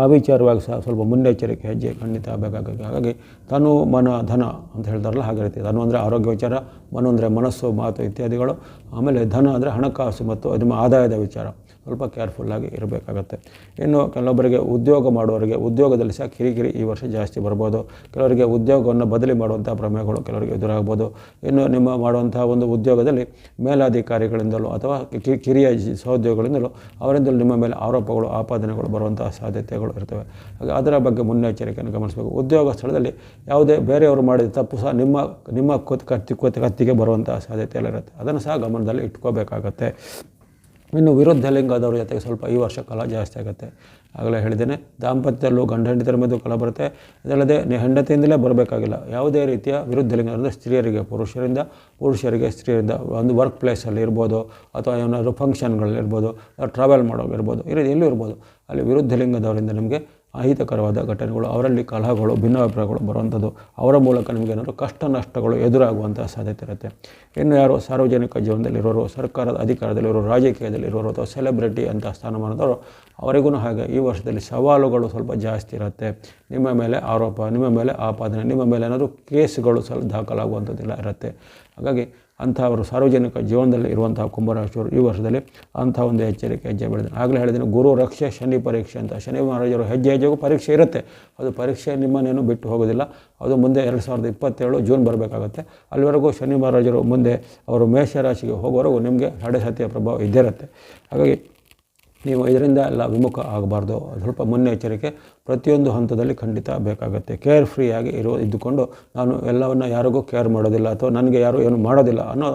ಆ ವಿಚಾರವಾಗಿ ಸಹ ಸ್ವಲ್ಪ ಮುನ್ನೆಚ್ಚರಿಕೆ, ಹೆಜ್ಜೆ, ಖಂಡಿತ ಆಗಬೇಕಾಗುತ್ತೆ ಹಾಗಾಗಿ ತನು ಮನ ಧನ ಅಂತ ಹೇಳ್ತಾರಲ್ಲ ಹಾಗೆ ರೀತಿ. ತನು ಅಂದರೆ ಆರೋಗ್ಯ ವಿಚಾರ, ಮನು ಅಂದರೆ ಮನಸ್ಸು, ಮಾತು ಇತ್ಯಾದಿಗಳು. ಆಮೇಲೆ ಧನ ಅಂದರೆ ಹಣಕಾಸು ಮತ್ತು ನಿಮ್ಮ ಆದಾಯದ ವಿಚಾರ. ಸ್ವಲ್ಪ ಕೇರ್ಫುಲ್ಲಾಗಿ ಇರಬೇಕಾಗತ್ತೆ. ಇನ್ನು ಕೆಲವೊಬ್ಬರಿಗೆ ಉದ್ಯೋಗ ಮಾಡುವವರಿಗೆ, ಉದ್ಯೋಗದಲ್ಲಿ ಸಹ ಕಿರಿಕಿರಿ ಈ ವರ್ಷ ಜಾಸ್ತಿ ಬರ್ಬೋದು. ಕೆಲವರಿಗೆ ಉದ್ಯೋಗವನ್ನು ಬದಲಿ ಮಾಡುವಂಥ ಪ್ರಮೇಯಗಳು ಕೆಲವರಿಗೆ ಎದುರಾಗ್ಬೋದು. ಇನ್ನು ನಿಮ್ಮ ಮಾಡುವಂಥ ಒಂದು ಉದ್ಯೋಗದಲ್ಲಿ ಮೇಲಾಧಿಕಾರಿಗಳಿಂದಲೂ ಅಥವಾ ಕಿರಿಯ ಸಹೋದ್ಯೋಗಗಳಿಂದಲೂ ಅವರಿಂದಲೂ ನಿಮ್ಮ ಮೇಲೆ ಆರೋಪಗಳು, ಆಪಾದನೆಗಳು ಬರುವಂತಹ ಸಾಧ್ಯತೆಗಳು ಇರ್ತವೆ. ಹಾಗೆ ಅದರ ಬಗ್ಗೆ ಮುನ್ನೆಚ್ಚರಿಕೆಯನ್ನು ಗಮನಿಸಬೇಕು. ಉದ್ಯೋಗ ಸ್ಥಳದಲ್ಲಿ ಯಾವುದೇ ಬೇರೆಯವರು ಮಾಡಿದ ತಪ್ಪು ಸಹ ನಿಮ್ಮ ನಿಮ್ಮ ಕೊತ್ ಕತ್ತಿ ಕೊತ್ ಕತ್ತಿಗೆ ಬರುವಂಥ ಸಾಧ್ಯತೆ ಎಲ್ಲ ಇರುತ್ತೆ. ಅದನ್ನು ಸಹ ಗಮನದಲ್ಲಿ ಇಟ್ಕೋಬೇಕಾಗತ್ತೆ. ಇನ್ನು ವಿರುದ್ಧ ಲಿಂಗದವ್ರ ಜೊತೆಗೆ ಸ್ವಲ್ಪ ಈ ವರ್ಷ ಕಾಲ ಜಾಸ್ತಿ ಆಗುತ್ತೆ. ಆಗಲೇ ಹೇಳಿದ್ದೇನೆ, ದಾಂಪತ್ಯದಲ್ಲೂ ಗಂಡ ಹೆಂಡತಿಯರ ಮಧ್ಯೆ ಕಲ ಬರುತ್ತೆ. ಅದಲ್ಲದೆ ನಿ- ಹೆಂಡತಿಯಿಂದಲೇ ಬರಬೇಕಾಗಿಲ್ಲ. ಯಾವುದೇ ರೀತಿಯ ವಿರುದ್ಧ ಲಿಂಗ ಅಂದರೆ ಸ್ತ್ರೀಯರಿಗೆ, ಪುರುಷರಿಂದ, ಪುರುಷರಿಗೆ, ಸ್ತ್ರೀಯರಿಂದ ಒಂದು ವರ್ಕ್ ಪ್ಲೇಸಲ್ಲಿ ಇರ್ಬೋದು ಅಥವಾ ಏನಾದರೂ ಫಂಕ್ಷನ್ಗಳಿರ್ಬೋದು ಟ್ರಾವೆಲ್ ಮಾಡೋಗಿರ್ಬೋದು ಈ ರೀತಿ ಎಲ್ಲೂ ಇರ್ಬೋದು. ಅಲ್ಲಿ ವಿರುದ್ಧ ಲಿಂಗದವರಿಂದ ನಿಮಗೆ ಅಹಿತಕರವಾದ ಘಟನೆಗಳು, ಅವರಲ್ಲಿ ಕಲಹಗಳು, ಭಿನ್ನಾಭಿಪ್ರಾಯಗಳು ಬರುವಂಥದ್ದು, ಅವರ ಮೂಲಕ ನಿಮಗೆ ಏನಾದರೂ ಕಷ್ಟ ನಷ್ಟಗಳು ಎದುರಾಗುವಂಥ ಸಾಧ್ಯತೆ ಇರುತ್ತೆ. ಇನ್ನು ಯಾರು ಸಾರ್ವಜನಿಕ ಜೀವನದಲ್ಲಿರೋರು, ಸರ್ಕಾರದ ಅಧಿಕಾರದಲ್ಲಿರೋರು, ರಾಜಕೀಯದಲ್ಲಿರೋರು ಅಥವಾ ಸೆಲೆಬ್ರಿಟಿ ಅಂತ ಸ್ಥಾನಮಾನದವರು, ಅವರಿಗೂ ಹಾಗೆ ಈ ವರ್ಷದಲ್ಲಿ ಸವಾಲುಗಳು ಸ್ವಲ್ಪ ಜಾಸ್ತಿ ಇರುತ್ತೆ. ನಿಮ್ಮ ಮೇಲೆ ಆರೋಪ, ನಿಮ್ಮ ಮೇಲೆ ಆಪಾದನೆ, ನಿಮ್ಮ ಮೇಲೆ ಏನಾದರೂ ಕೇಸ್ಗಳು ಸ್ವಲ್ಪ ದಾಖಲಾಗುವಂಥದ್ದೆಲ್ಲ ಇರುತ್ತೆ. ಹಾಗಾಗಿ ಅಂಥವರು ಸಾರ್ವಜನಿಕ ಜೀವನದಲ್ಲಿ ಇರುವಂತಹ ಕುಂಭರಾಶಿಯವರು ಈ ವರ್ಷದಲ್ಲಿ ಅಂಥ ಒಂದು ಎಚ್ಚರಿಕೆ ಹೆಜ್ಜೆ ಬೆಳೆದಿದೆ ಆಗಲೇ ಹೇಳಿದ್ದೀನಿ, ಗುರು ರಕ್ಷೆ, ಶನಿ ಪರೀಕ್ಷೆ ಅಂತ. ಶನಿ ಮಹಾರಾಜರು ಹೆಜ್ಜೆ ಹೆಜ್ಜೆಗೂ ಪರೀಕ್ಷೆ ಇರುತ್ತೆ. ಅದು ಪರೀಕ್ಷೆ ನಿಮ್ಮನ್ನೇನು ಬಿಟ್ಟು ಹೋಗೋದಿಲ್ಲ. ಅದು ಮುಂದೆ ಎರಡು ಸಾವಿರದ ಇಪ್ಪತ್ತೇಳು ಜೂನ್ ಬರಬೇಕಾಗುತ್ತೆ. ಅಲ್ಲಿವರೆಗೂ ಶನಿ ಮಹಾರಾಜರು ಮುಂದೆ ಅವರು ಮೇಷರಾಶಿಗೆ ಹೋಗೋವರೆಗೂ ನಿಮಗೆ ಹಡೆಸತಿಯ ಪ್ರಭಾವ ಇದ್ದೇ ಇರುತ್ತೆ. ಹಾಗಾಗಿ ನೀವು ಇದರಿಂದ ಎಲ್ಲ ವಿಮುಖ ಆಗಬಾರ್ದು. ಸ್ವಲ್ಪ ಮುನ್ನೆಚ್ಚರಿಕೆ ಪ್ರತಿಯೊಂದು ಹಂತದಲ್ಲಿ ಖಂಡಿತ ಬೇಕಾಗುತ್ತೆ. ಕೇರ್ ಫ್ರೀಯಾಗಿ ಇರೋ ಇದ್ದುಕೊಂಡು ನಾನು ಎಲ್ಲವನ್ನು ಯಾರಿಗೂ ಕೇರ್ ಮಾಡೋದಿಲ್ಲ ಅಥವಾ ನನಗೆ ಯಾರು ಏನು ಮಾಡೋದಿಲ್ಲ ಅನ್ನೋ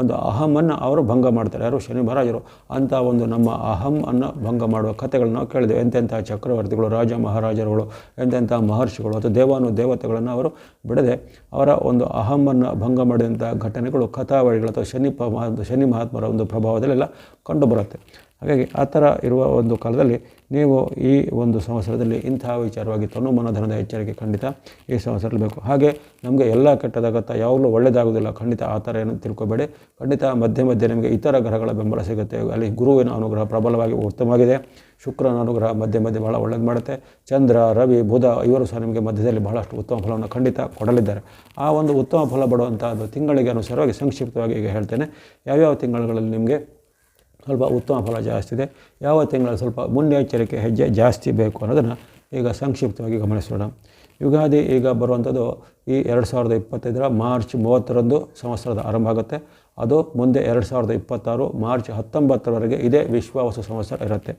ಒಂದು ಅಹಮನ್ನು ಅವರು ಭಂಗ ಮಾಡ್ತಾರೆ. ಯಾರು ಶನಿ ಮಹಾರಾಜರು ಅಂಥ ಒಂದು ನಮ್ಮ ಅಹಂ ಅನ್ನು ಭಂಗ ಮಾಡುವ ಕಥೆಗಳನ್ನ ನಾವು ಕೇಳಿದೆ ಎಂತೆಂಥ ಚಕ್ರವರ್ತಿಗಳು, ರಾಜ ಮಹಾರಾಜರುಗಳು, ಎಂತೆಂಥ ಮಹರ್ಷಿಗಳು ಅಥವಾ ದೇವಾನು ದೇವತೆಗಳನ್ನು ಅವರು ಬಿಡದೆ ಅವರ ಒಂದು ಅಹಮನ್ನು ಭಂಗ ಮಾಡಿದಂಥ ಘಟನೆಗಳು, ಕಥಾವಳಿಗಳು ಅಥವಾ ಶನಿ ಶನಿ ಮಹಾತ್ಮರ ಒಂದು ಪ್ರಭಾವದಲ್ಲೆಲ್ಲ ಕಂಡುಬರುತ್ತೆ ಹಾಗಾಗಿ ಆ ಥರ ಇರುವ ಒಂದು ಕಾಲದಲ್ಲಿ ನೀವು ಈ ಒಂದು ಸಂವತ್ಸರದಲ್ಲಿ ಇಂತಹ ವಿಚಾರವಾಗಿ ತನು ಮನೋಧನದ ಎಚ್ಚರಿಕೆ ಖಂಡಿತ ಈ ಸಂವತ್ಸರದಲ್ಲಿ ಬೇಕು. ಹಾಗೆ ನಮಗೆ ಎಲ್ಲ ಕೆಟ್ಟದಾಗತ್ತ, ಯಾವಾಗಲೂ ಒಳ್ಳೆಯದಾಗೋದಿಲ್ಲ ಖಂಡಿತ ಆ ಥರ ಏನು ತಿಳ್ಕೊಬೇಡಿ. ಖಂಡಿತ ಮಧ್ಯೆ ಮಧ್ಯೆ ನಿಮಗೆ ಇತರ ಗ್ರಹಗಳ ಬೆಂಬಲ ಸಿಗುತ್ತೆ. ಅಲ್ಲಿ ಗುರುವಿನ ಅನುಗ್ರಹ ಪ್ರಬಲವಾಗಿ ಉತ್ತಮವಾಗಿದೆ. ಶುಕ್ರನ ಅನುಗ್ರಹ ಮಧ್ಯ ಮಧ್ಯೆ ಭಾಳ ಒಳ್ಳೇದು ಮಾಡುತ್ತೆ. ಚಂದ್ರ, ರವಿ, ಬುಧ ಇವರು ಸಹ ನಿಮಗೆ ಮಧ್ಯದಲ್ಲಿ ಬಹಳಷ್ಟು ಉತ್ತಮ ಫಲವನ್ನು ಖಂಡಿತ ಕೊಡಲಿದ್ದಾರೆ. ಆ ಒಂದು ಉತ್ತಮ ಫಲ ಬಡುವಂಥ ತಿಂಗಳಿಗೆ ಅನುಸಾರವಾಗಿ ಸಂಕ್ಷಿಪ್ತವಾಗಿ ಈಗ ಹೇಳ್ತೇನೆ. ಯಾವ್ಯಾವ ತಿಂಗಳುಗಳಲ್ಲಿ ನಿಮಗೆ ಸ್ವಲ್ಪ ಉತ್ತಮ ಫಲ ಜಾಸ್ತಿ ಇದೆ. ಯಾವ ತಿಂಗಳಲ್ಲಿ ಸ್ವಲ್ಪ ಮುನ್ನೆಚ್ಚರಿಕೆ ಹೆಜ್ಜೆ ಜಾಸ್ತಿ ಬೇಕು ಅನ್ನೋದನ್ನು ಈಗ ಸಂಕ್ಷಿಪ್ತವಾಗಿ ಗಮನಿಸೋಣ. ಯುಗಾದಿ ಈಗ ಬರುವಂಥದ್ದು ಈ ಎರಡು ಸಾವಿರದ ಇಪ್ಪತ್ತೈದರ ಮಾರ್ಚ್ ಮೂವತ್ತರಂದು ಸಂವತ್ಸರದ ಆರಂಭ ಆಗುತ್ತೆ. ಅದು ಮುಂದೆ ಎರಡು ಸಾವಿರದ ಇಪ್ಪತ್ತಾರು ಮಾರ್ಚ್ ಹತ್ತೊಂಬತ್ತರವರೆಗೆ ಇದೇ ವಿಶ್ವಾವಸು ಸಂವತ್ಸರ ಇರುತ್ತೆ.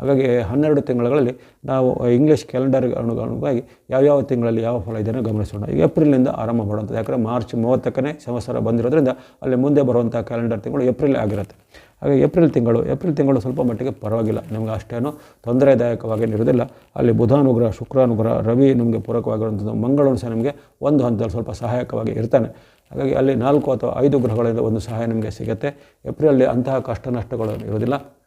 ಹಾಗಾಗಿ ಹನ್ನೆರಡು ತಿಂಗಳಲ್ಲಿ ನಾವು ಇಂಗ್ಲೀಷ್ ಕ್ಯಾಲೆಂಡರ್ಗೆ ಅನುಗುಣವಾಗಿ ಯಾವ್ಯಾವ ತಿಂಗಳಲ್ಲಿ ಯಾವ ಫಲ ಇದನ್ನು ಗಮನಿಸೋಣ. ಈಗ ಏಪ್ರಿಲ್ನಿಂದ ಆರಂಭ ಮಾಡುವಂಥದ್ದು. ಯಾಕಂದರೆ ಮಾರ್ಚ್ ಮೂವತ್ತಕ್ಕನೇ ಸಂವತ್ಸರ ಬಂದಿರೋದ್ರಿಂದ ಅಲ್ಲಿ ಮುಂದೆ ಬರುವಂಥ ಕ್ಯಾಲೆಂಡರ್ ತಿಂಗಳು ಏಪ್ರಿಲ್ ಆಗಿರುತ್ತೆ. ಹಾಗೆ ಏಪ್ರಿಲ್ ತಿಂಗಳು ಏಪ್ರಿಲ್ ತಿಂಗಳು ಸ್ವಲ್ಪ ಮಟ್ಟಿಗೆ ಪರವಾಗಿಲ್ಲ. ನಿಮಗೆ ಅಷ್ಟೇನೂ ತೊಂದರೆದಾಯಕವಾಗಿರುವುದಿಲ್ಲ ಅಲ್ಲಿ ಬುಧಾನುಗ್ರಹ, ಶುಕ್ರಾನುಗ್ರಹ, ರವಿ ನಿಮಗೆ ಪೂರಕವಾಗಿರುವಂಥದ್ದು. ಮಂಗಳೂರು ಸಹ ನಿಮಗೆ ಒಂದು ಹಂತದಲ್ಲಿ ಸ್ವಲ್ಪ ಸಹಾಯಕವಾಗಿ ಇರ್ತಾನೆ. ಹಾಗಾಗಿ ಅಲ್ಲಿ ನಾಲ್ಕು ಅಥವಾ ಐದು ಗ್ರಹಗಳಿಂದ ಒಂದು ಸಹಾಯ ನಿಮಗೆ ಸಿಗುತ್ತೆ. ಏಪ್ರಿಲಲ್ಲಿ ಅಂತಹ ಕಷ್ಟ ನಷ್ಟಗಳು ಇರೋದಿಲ್ಲ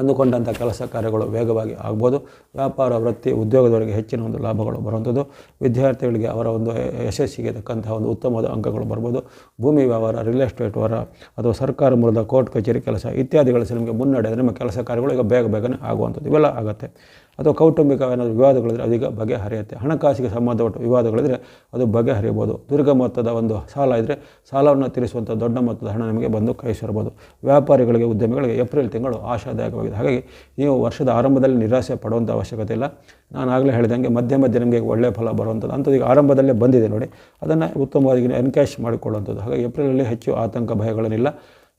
ಅಂದುಕೊಂಡಂಥ ಕೆಲಸ ಕಾರ್ಯಗಳು ವೇಗವಾಗಿ ಆಗ್ಬೋದು. ವ್ಯಾಪಾರ, ವೃತ್ತಿ, ಉದ್ಯೋಗದವರಿಗೆ ಹೆಚ್ಚಿನ ಒಂದು ಲಾಭಗಳು ಬರುವಂಥದ್ದು. ವಿದ್ಯಾರ್ಥಿಗಳಿಗೆ ಅವರ ಒಂದು ಯಶಸ್ಸಿಗೆ ತಕ್ಕಂತಹ ಒಂದು ಉತ್ತಮವಾದ ಅಂಕಗಳು ಬರ್ಬೋದು. ಭೂಮಿ ವ್ಯವಹಾರ ರಿಯಲ್ ಎಸ್ಟೇಟ್ ವ್ಯವಹಾರ ಅಥವಾ ಸರ್ಕಾರ ಮೂಲದ ಕೋರ್ಟ್, ಕಚೇರಿ, ಕೆಲಸ ಇತ್ಯಾದಿಗಳಲ್ಲಿ ಸಹ ನಿಮಗೆ ಮುನ್ನಡೆ ನಿಮ್ಮ ಕೆಲಸ ಕಾರ್ಯಗಳು ಈಗ ಬೇಗ ಬೇಗನೆ ಆಗುವಂಥದ್ದು ಇವೆಲ್ಲ ಆಗುತ್ತೆ. ಅಥವಾ ಕೌಟುಂಬಿಕ ಏನಾದರೂ ವಿವಾದಗಳಿದ್ರೆ ಅದೀಗ ಬಗೆಹರಿಯುತ್ತೆ. ಹಣಕಾಸಿಗೆ ಸಂಬಂಧಪಟ್ಟ ವಿವಾದಗಳಿದ್ರೆ ಅದು ಬಗೆಹರಿಯಬಹುದು. ದುರ್ಗ ಮೊತ್ತದ ಒಂದು ಸಾಲ ಇದ್ದರೆ ಸಾಲವನ್ನು ತೀರಿಸುವಂಥ ದೊಡ್ಡ ಮೊತ್ತದ ಹಣ ನಿಮಗೆ ಬಂದು ಕೈ ವ್ಯಾಪಾರಿಗಳಿಗೆ, ಉದ್ಯಮಿಗಳಿಗೆ ಏಪ್ರಿಲ್ ತಿಂಗಳು ಆಶಾದಾಯಕವಾಗಿದೆ. ಹಾಗಾಗಿ ನೀವು ವರ್ಷದ ಆರಂಭದಲ್ಲಿ ನಿರಾಸೆ ಪಡುವಂಥ ಅವಶ್ಯಕತೆ ಇಲ್ಲ. ನಾನು ಆಗಲೇ ಹೇಳಿದಂಗೆ ಮಧ್ಯ ಮಧ್ಯ ನಿಮಗೆ ಒಳ್ಳೆಯ ಫಲ ಬರುವಂಥದ್ದು. ಅಂಥದ್ದು ಈಗ ಆರಂಭದಲ್ಲೇ ಬಂದಿದೆ ನೋಡಿ. ಅದನ್ನು ಉತ್ತಮವಾಗಿ ಎನ್ಕ್ಯಾಶ್ ಮಾಡಿಕೊಳ್ಳುವಂಥದ್ದು. ಹಾಗಾಗಿ ಏಪ್ರಿಲಲ್ಲಿ ಹೆಚ್ಚು ಆತಂಕ, ಭಯಗಳೇನಿಲ್ಲ.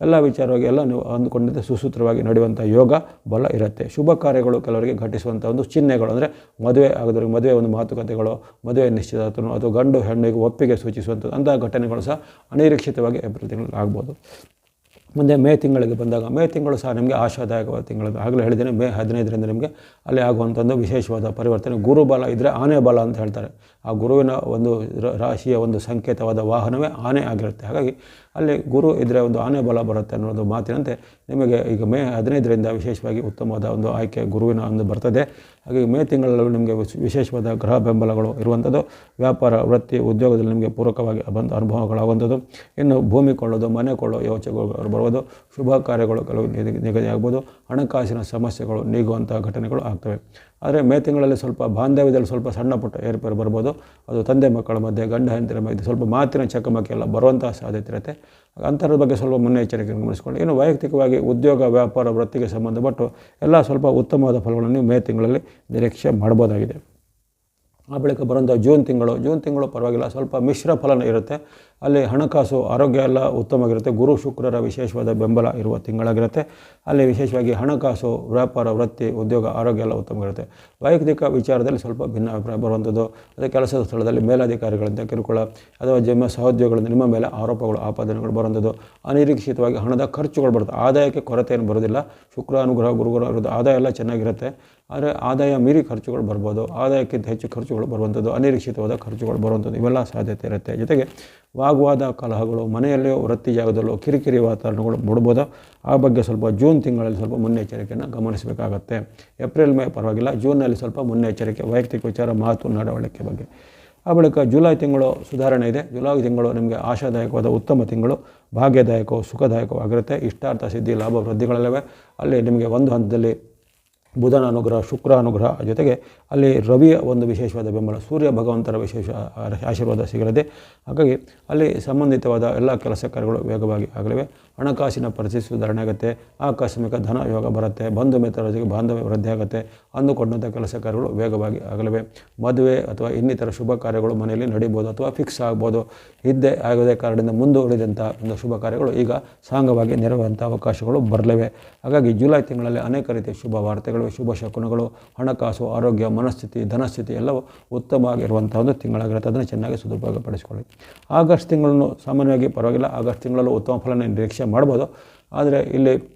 ಎಲ್ಲ ವಿಚಾರವಾಗಿ ಎಲ್ಲ ನೀವು ಅಂದುಕೊಂಡಿದ್ದ ಸುಸೂತ್ರವಾಗಿ ನಡೆಯುವಂಥ ಯೋಗ ಬಲ ಇರುತ್ತೆ. ಶುಭ ಕಾರ್ಯಗಳು ಕೆಲವರಿಗೆ ಘಟಿಸುವಂಥ ಒಂದು ಚಿಹ್ನೆಗಳು ಅಂದರೆ ಮದುವೆ ಆಗೋದ್ರಿಗೆ ಮದುವೆ ಒಂದು ಮಾತುಕತೆಗಳು, ಮದುವೆ ನಿಶ್ಚಿತಾರ್ಥನೋ ಅಥವಾ ಗಂಡು ಹೆಣ್ಣಿಗೆ ಒಪ್ಪಿಗೆ ಸೂಚಿಸುವಂಥದ್ದು ಅಂತಹ ಘಟನೆಗಳು ಸಹ ಅನಿರೀಕ್ಷಿತವಾಗಿ ತಿಂಗಳಲ್ಲಿ ಆಗ್ಬೋದು. ಮುಂದೆ ಮೇ ತಿಂಗಳಿಗೆ ಬಂದಾಗ, ಮೇ ತಿಂಗಳು ಸಹ ನಿಮಗೆ ಆಶಾದಾಯಕವಾದ ತಿಂಗಳು ಆಗಲೇ ಹೇಳಿದ್ದೇನೆ, ಮೇ ಹದಿನೈದರಿಂದ ನಿಮಗೆ ಅಲ್ಲಿ ಆಗುವಂಥ ಒಂದು ವಿಶೇಷವಾದ ಪರಿವರ್ತನೆ. ಗುರುಬಲ ಇದ್ದರೆ ಆನೆ ಬಲ ಅಂತ ಹೇಳ್ತಾರೆ. ಆ ಗುರುವಿನ ಒಂದು ರಾಶಿಯ ಒಂದು ಸಂಕೇತವಾದ ವಾಹನವೇ ಆನೆ ಆಗಿರುತ್ತೆ. ಹಾಗಾಗಿ ಅಲ್ಲಿ ಗುರು ಇದ್ದರೆ ಒಂದು ಆನೆ ಬಲ ಬರುತ್ತೆ ಅನ್ನೋದು ಮಾತಿನಂತೆ ನಿಮಗೆ ಈಗ ಮೇ ಹದಿನೈದರಿಂದ ವಿಶೇಷವಾಗಿ ಉತ್ತಮವಾದ ಒಂದು ಆಯ್ಕೆ ಗುರುವಿನ ಒಂದು ಬರ್ತದೆ. ಹಾಗಾಗಿ ಮೇ ತಿಂಗಳಲ್ಲಿ ನಿಮಗೆ ವಿಶ್- ವಿಶೇಷವಾದ ಗ್ರಹ ಬೆಂಬಲಗಳು ಇರುವಂಥದ್ದು. ವ್ಯಾಪಾರ, ವೃತ್ತಿ, ಉದ್ಯೋಗದಲ್ಲಿ ನಿಮಗೆ ಪೂರಕವಾಗಿ ಬಂದ ಅನುಭವಗಳಾಗುವಂಥದ್ದು. ಇನ್ನು ಭೂಮಿ ಕೊಳ್ಳೋದು, ಮನೆ ಕೊಳ್ಳೋ ಯೋಚನೆಗಳು ಬರ್ಬೋದು ಶುಭ ಕಾರ್ಯಗಳು ಕೆಲವು ನಿಗದಿಯಾಗ್ಬೋದು. ನಿಗದಿ ಹಣಕಾಸಿನ ಸಮಸ್ಯೆಗಳು ನೀಗುವಂಥ ಘಟನೆಗಳು ಆಗ್ತವೆ. ಆದರೆ ಮೇ ತಿಂಗಳಲ್ಲಿ ಸ್ವಲ್ಪ ಬಾಂಧವ್ಯದಲ್ಲಿ ಸ್ವಲ್ಪ ಸಣ್ಣ ಪುಟ್ಟ ಏರ್ಪೇರು ಬರ್ಬೋದು. ಅದು ತಂದೆ ಮಕ್ಕಳ ಮಧ್ಯೆ, ಗಂಡ ಹೆಂಡತಿರ ಮಧ್ಯೆ ಸ್ವಲ್ಪ ಮಾತಿನ ಚಕಮಕಿ ಎಲ್ಲ ಬರುವಂತಹ ಸಾಧ್ಯತೆ ಇರುತ್ತೆ. ಅಂಥದ್ರ ಬಗ್ಗೆ ಸ್ವಲ್ಪ ಮುನ್ನೆಚ್ಚರಿಕೆ ಗಮನಿಸ್ಕೊಂಡು ಇನ್ನು ವೈಯಕ್ತಿಕವಾಗಿ ಉದ್ಯೋಗ, ವ್ಯಾಪಾರ, ವೃತ್ತಿಗೆ ಸಂಬಂಧಪಟ್ಟು ಎಲ್ಲ ಸ್ವಲ್ಪ ಉತ್ತಮವಾದ ಫಲಗಳನ್ನು ನೀವು ಮೇ ತಿಂಗಳಲ್ಲಿ ನಿರೀಕ್ಷೆ ಮಾಡ್ಬೋದಾಗಿದೆ ಆ ಬಳಿಕ ಬರುವಂಥ ಜೂನ್ ತಿಂಗಳು ಜೂನ್ ತಿಂಗಳು ಪರವಾಗಿಲ್ಲ, ಸ್ವಲ್ಪ ಮಿಶ್ರ ಫಲನ ಇರುತ್ತೆ. ಅಲ್ಲಿ ಹಣಕಾಸು ಆರೋಗ್ಯ ಎಲ್ಲ ಉತ್ತಮವಾಗಿರುತ್ತೆ. ಗುರು ಶುಕ್ರರ ವಿಶೇಷವಾದ ಬೆಂಬಲ ಇರುವ ತಿಂಗಳಾಗಿರುತ್ತೆ. ಅಲ್ಲಿ ವಿಶೇಷವಾಗಿ ಹಣಕಾಸು, ವ್ಯಾಪಾರ, ವೃತ್ತಿ, ಉದ್ಯೋಗ, ಆರೋಗ್ಯ ಎಲ್ಲ ಉತ್ತಮವಾಗಿರುತ್ತೆ. ವೈಯಕ್ತಿಕ ವಿಚಾರದಲ್ಲಿ ಸ್ವಲ್ಪ ಭಿನ್ನ ಅಭಿಪ್ರಾಯ ಬರುವಂಥದ್ದು. ಅದೇ ಕೆಲಸದ ಸ್ಥಳದಲ್ಲಿ ಮೇಲಾಧಿಕಾರಿಗಳಿಂದ ಕಿರುಕುಳ ಅಥವಾ ಜಮ್ಮ ಸಹೋದ್ಯೋಗಗಳಿಂದ ನಿಮ್ಮ ಮೇಲೆ ಆರೋಪಗಳು, ಆಪಾದನೆಗಳು ಬರುವಂಥದ್ದು. ಅನಿರೀಕ್ಷಿತವಾಗಿ ಹಣದ ಖರ್ಚುಗಳು ಬರುತ್ತೆ. ಆದಾಯಕ್ಕೆ ಕೊರತೆ ಏನು ಬರೋದಿಲ್ಲ ಶುಕ್ರ, ಅನುಗ್ರಹ ಗುರುಗುರು ಇರೋದು ಆದಾಯ ಎಲ್ಲ ಚೆನ್ನಾಗಿರುತ್ತೆ. ಆದರೆ ಆದಾಯ ಮೀರಿ ಖರ್ಚುಗಳು ಬರ್ಬೋದು. ಆದಾಯಕ್ಕಿಂತ ಹೆಚ್ಚು ಖರ್ಚುಗಳು ಬರುವಂಥದ್ದು. ಅನಿರೀಕ್ಷಿತವಾದ ಖರ್ಚುಗಳು ಬರುವಂಥದ್ದು. ಇವೆಲ್ಲ ಸಾಧ್ಯತೆ ಇರುತ್ತೆ. ಜೊತೆಗೆ ವಾಗ್ವಾದ ಕಲಹಗಳು ಮನೆಯಲ್ಲೇ ವೃತ್ತಿ ಜಾಗದಲ್ಲೋ ಕಿರಿಕಿರಿ ವಾತಾವರಣಗಳು ಮೂಡ್ಬೋದು ಆ ಬಗ್ಗೆ ಸ್ವಲ್ಪ ಜೂನ್ ತಿಂಗಳಲ್ಲಿ ಸ್ವಲ್ಪ ಮುನ್ನೆಚ್ಚರಿಕೆಯನ್ನು ಗಮನಿಸಬೇಕಾಗತ್ತೆ. ಏಪ್ರಿಲ್, ಮೇ ಪರವಾಗಿಲ್ಲ, ಜೂನ್ನಲ್ಲಿ ಸ್ವಲ್ಪ ಮುನ್ನೆಚ್ಚರಿಕೆ, ವೈಯಕ್ತಿಕ ವಿಚಾರ ಮಹತ್ವ ನಡವಳಿಕೆ ಬಗ್ಗೆ. ಆ ಬಳಿಕ ಜುಲೈ ತಿಂಗಳು ಸುಧಾರಣೆ ಇದೆ. ಜುಲೈ ತಿಂಗಳು ನಿಮಗೆ ಆಶಾದಾಯಕವಾದ ಉತ್ತಮ ತಿಂಗಳು, ಭಾಗ್ಯದಾಯಕವು ಸುಖದಾಯಕವಾಗಿರುತ್ತೆ ಇಷ್ಟಾರ್ಥ ಸಿದ್ಧಿ, ಲಾಭ, ವೃದ್ಧಿಗಳಲ್ಲವೆ. ಅಲ್ಲಿ ನಿಮಗೆ ಒಂದು ಹಂತದಲ್ಲಿ ಬುಧನ ಅನುಗ್ರಹ, ಶುಕ್ರ ಅನುಗ್ರಹ ಜೊತೆಗೆ ಅಲ್ಲಿ ರವಿಯ ಒಂದು ವಿಶೇಷವಾದ ಬೆಂಬಲ, ಸೂರ್ಯ ಭಗವಂತರ ವಿಶೇಷ ಆಶೀರ್ವಾದ ಸಿಗಲಿದೆ. ಹಾಗಾಗಿ ಅಲ್ಲಿ ಸಂಬಂಧಿತವಾದ ಎಲ್ಲ ಕೆಲಸ ಕಾರ್ಯಗಳು ವೇಗವಾಗಿ ಆಗಲಿವೆ. ಹಣಕಾಸಿನ ಪರಿಸ್ಥಿತಿ ಸುಧಾರಣೆ ಆಗುತ್ತೆ, ಆಕಸ್ಮಿಕ ಧನ ಯೋಗ ಬರುತ್ತೆ, ಬಂಧು ಮಿತ್ರರ ಜೊತೆಗೆ ಬಾಂಧವ್ಯ ವೃದ್ಧಿ ಆಗುತ್ತೆ ಅಂದುಕೊಂಡಂಥ ಕೆಲಸ ಕಾರ್ಯಗಳು ವೇಗವಾಗಿ ಆಗಲಿವೆ. ಮದುವೆ ಅಥವಾ ಇನ್ನಿತರ ಶುಭ ಕಾರ್ಯಗಳು ಮನೆಯಲ್ಲಿ ನಡೀಬೋದು ಅಥವಾ ಫಿಕ್ಸ್ ಆಗ್ಬೋದು. ಇದ್ದೇ ಆಗದೇ ಕಾರಣದಿಂದ ಮುಂದುವರಿದಂಥ ಒಂದು ಶುಭ ಕಾರ್ಯಗಳು ಈಗ ಸಾಂಗವಾಗಿ ನೆರವಂಥ ಅವಕಾಶಗಳು ಬರಲಿವೆ. ಹಾಗಾಗಿ ಜುಲೈ ತಿಂಗಳಲ್ಲಿ ಅನೇಕ ರೀತಿಯ ಶುಭ ವಾರ್ತೆಗಳು, ಶುಭ ಶಕುನಗಳು, ಹಣಕಾಸು, ಆರೋಗ್ಯ, ಮನಸ್ಥಿತಿ, ಧನಸ್ಥಿತಿ ಎಲ್ಲವೂ ಉತ್ತಮವಾಗಿರುವಂಥ ಒಂದು ತಿಂಗಳಾಗಿರುತ್ತೆ. ಅದನ್ನು ಚೆನ್ನಾಗಿ ಸದುಪಯೋಗಪಡಿಸ್ಕೊಳ್ಳಿ. ಆಗಸ್ಟ್ ತಿಂಗಳನ್ನು ಸಾಮಾನ್ಯವಾಗಿ ಪರವಾಗಿಲ್ಲ. ಆಗಸ್ಟ್ ತಿಂಗಳಲ್ಲೂ ಉತ್ತಮ ಫಲನ ನಿರೀಕ್ಷೆ ಮಾಡ್ಬೋದು. ಆದರೆ ಇಲ್ಲಿ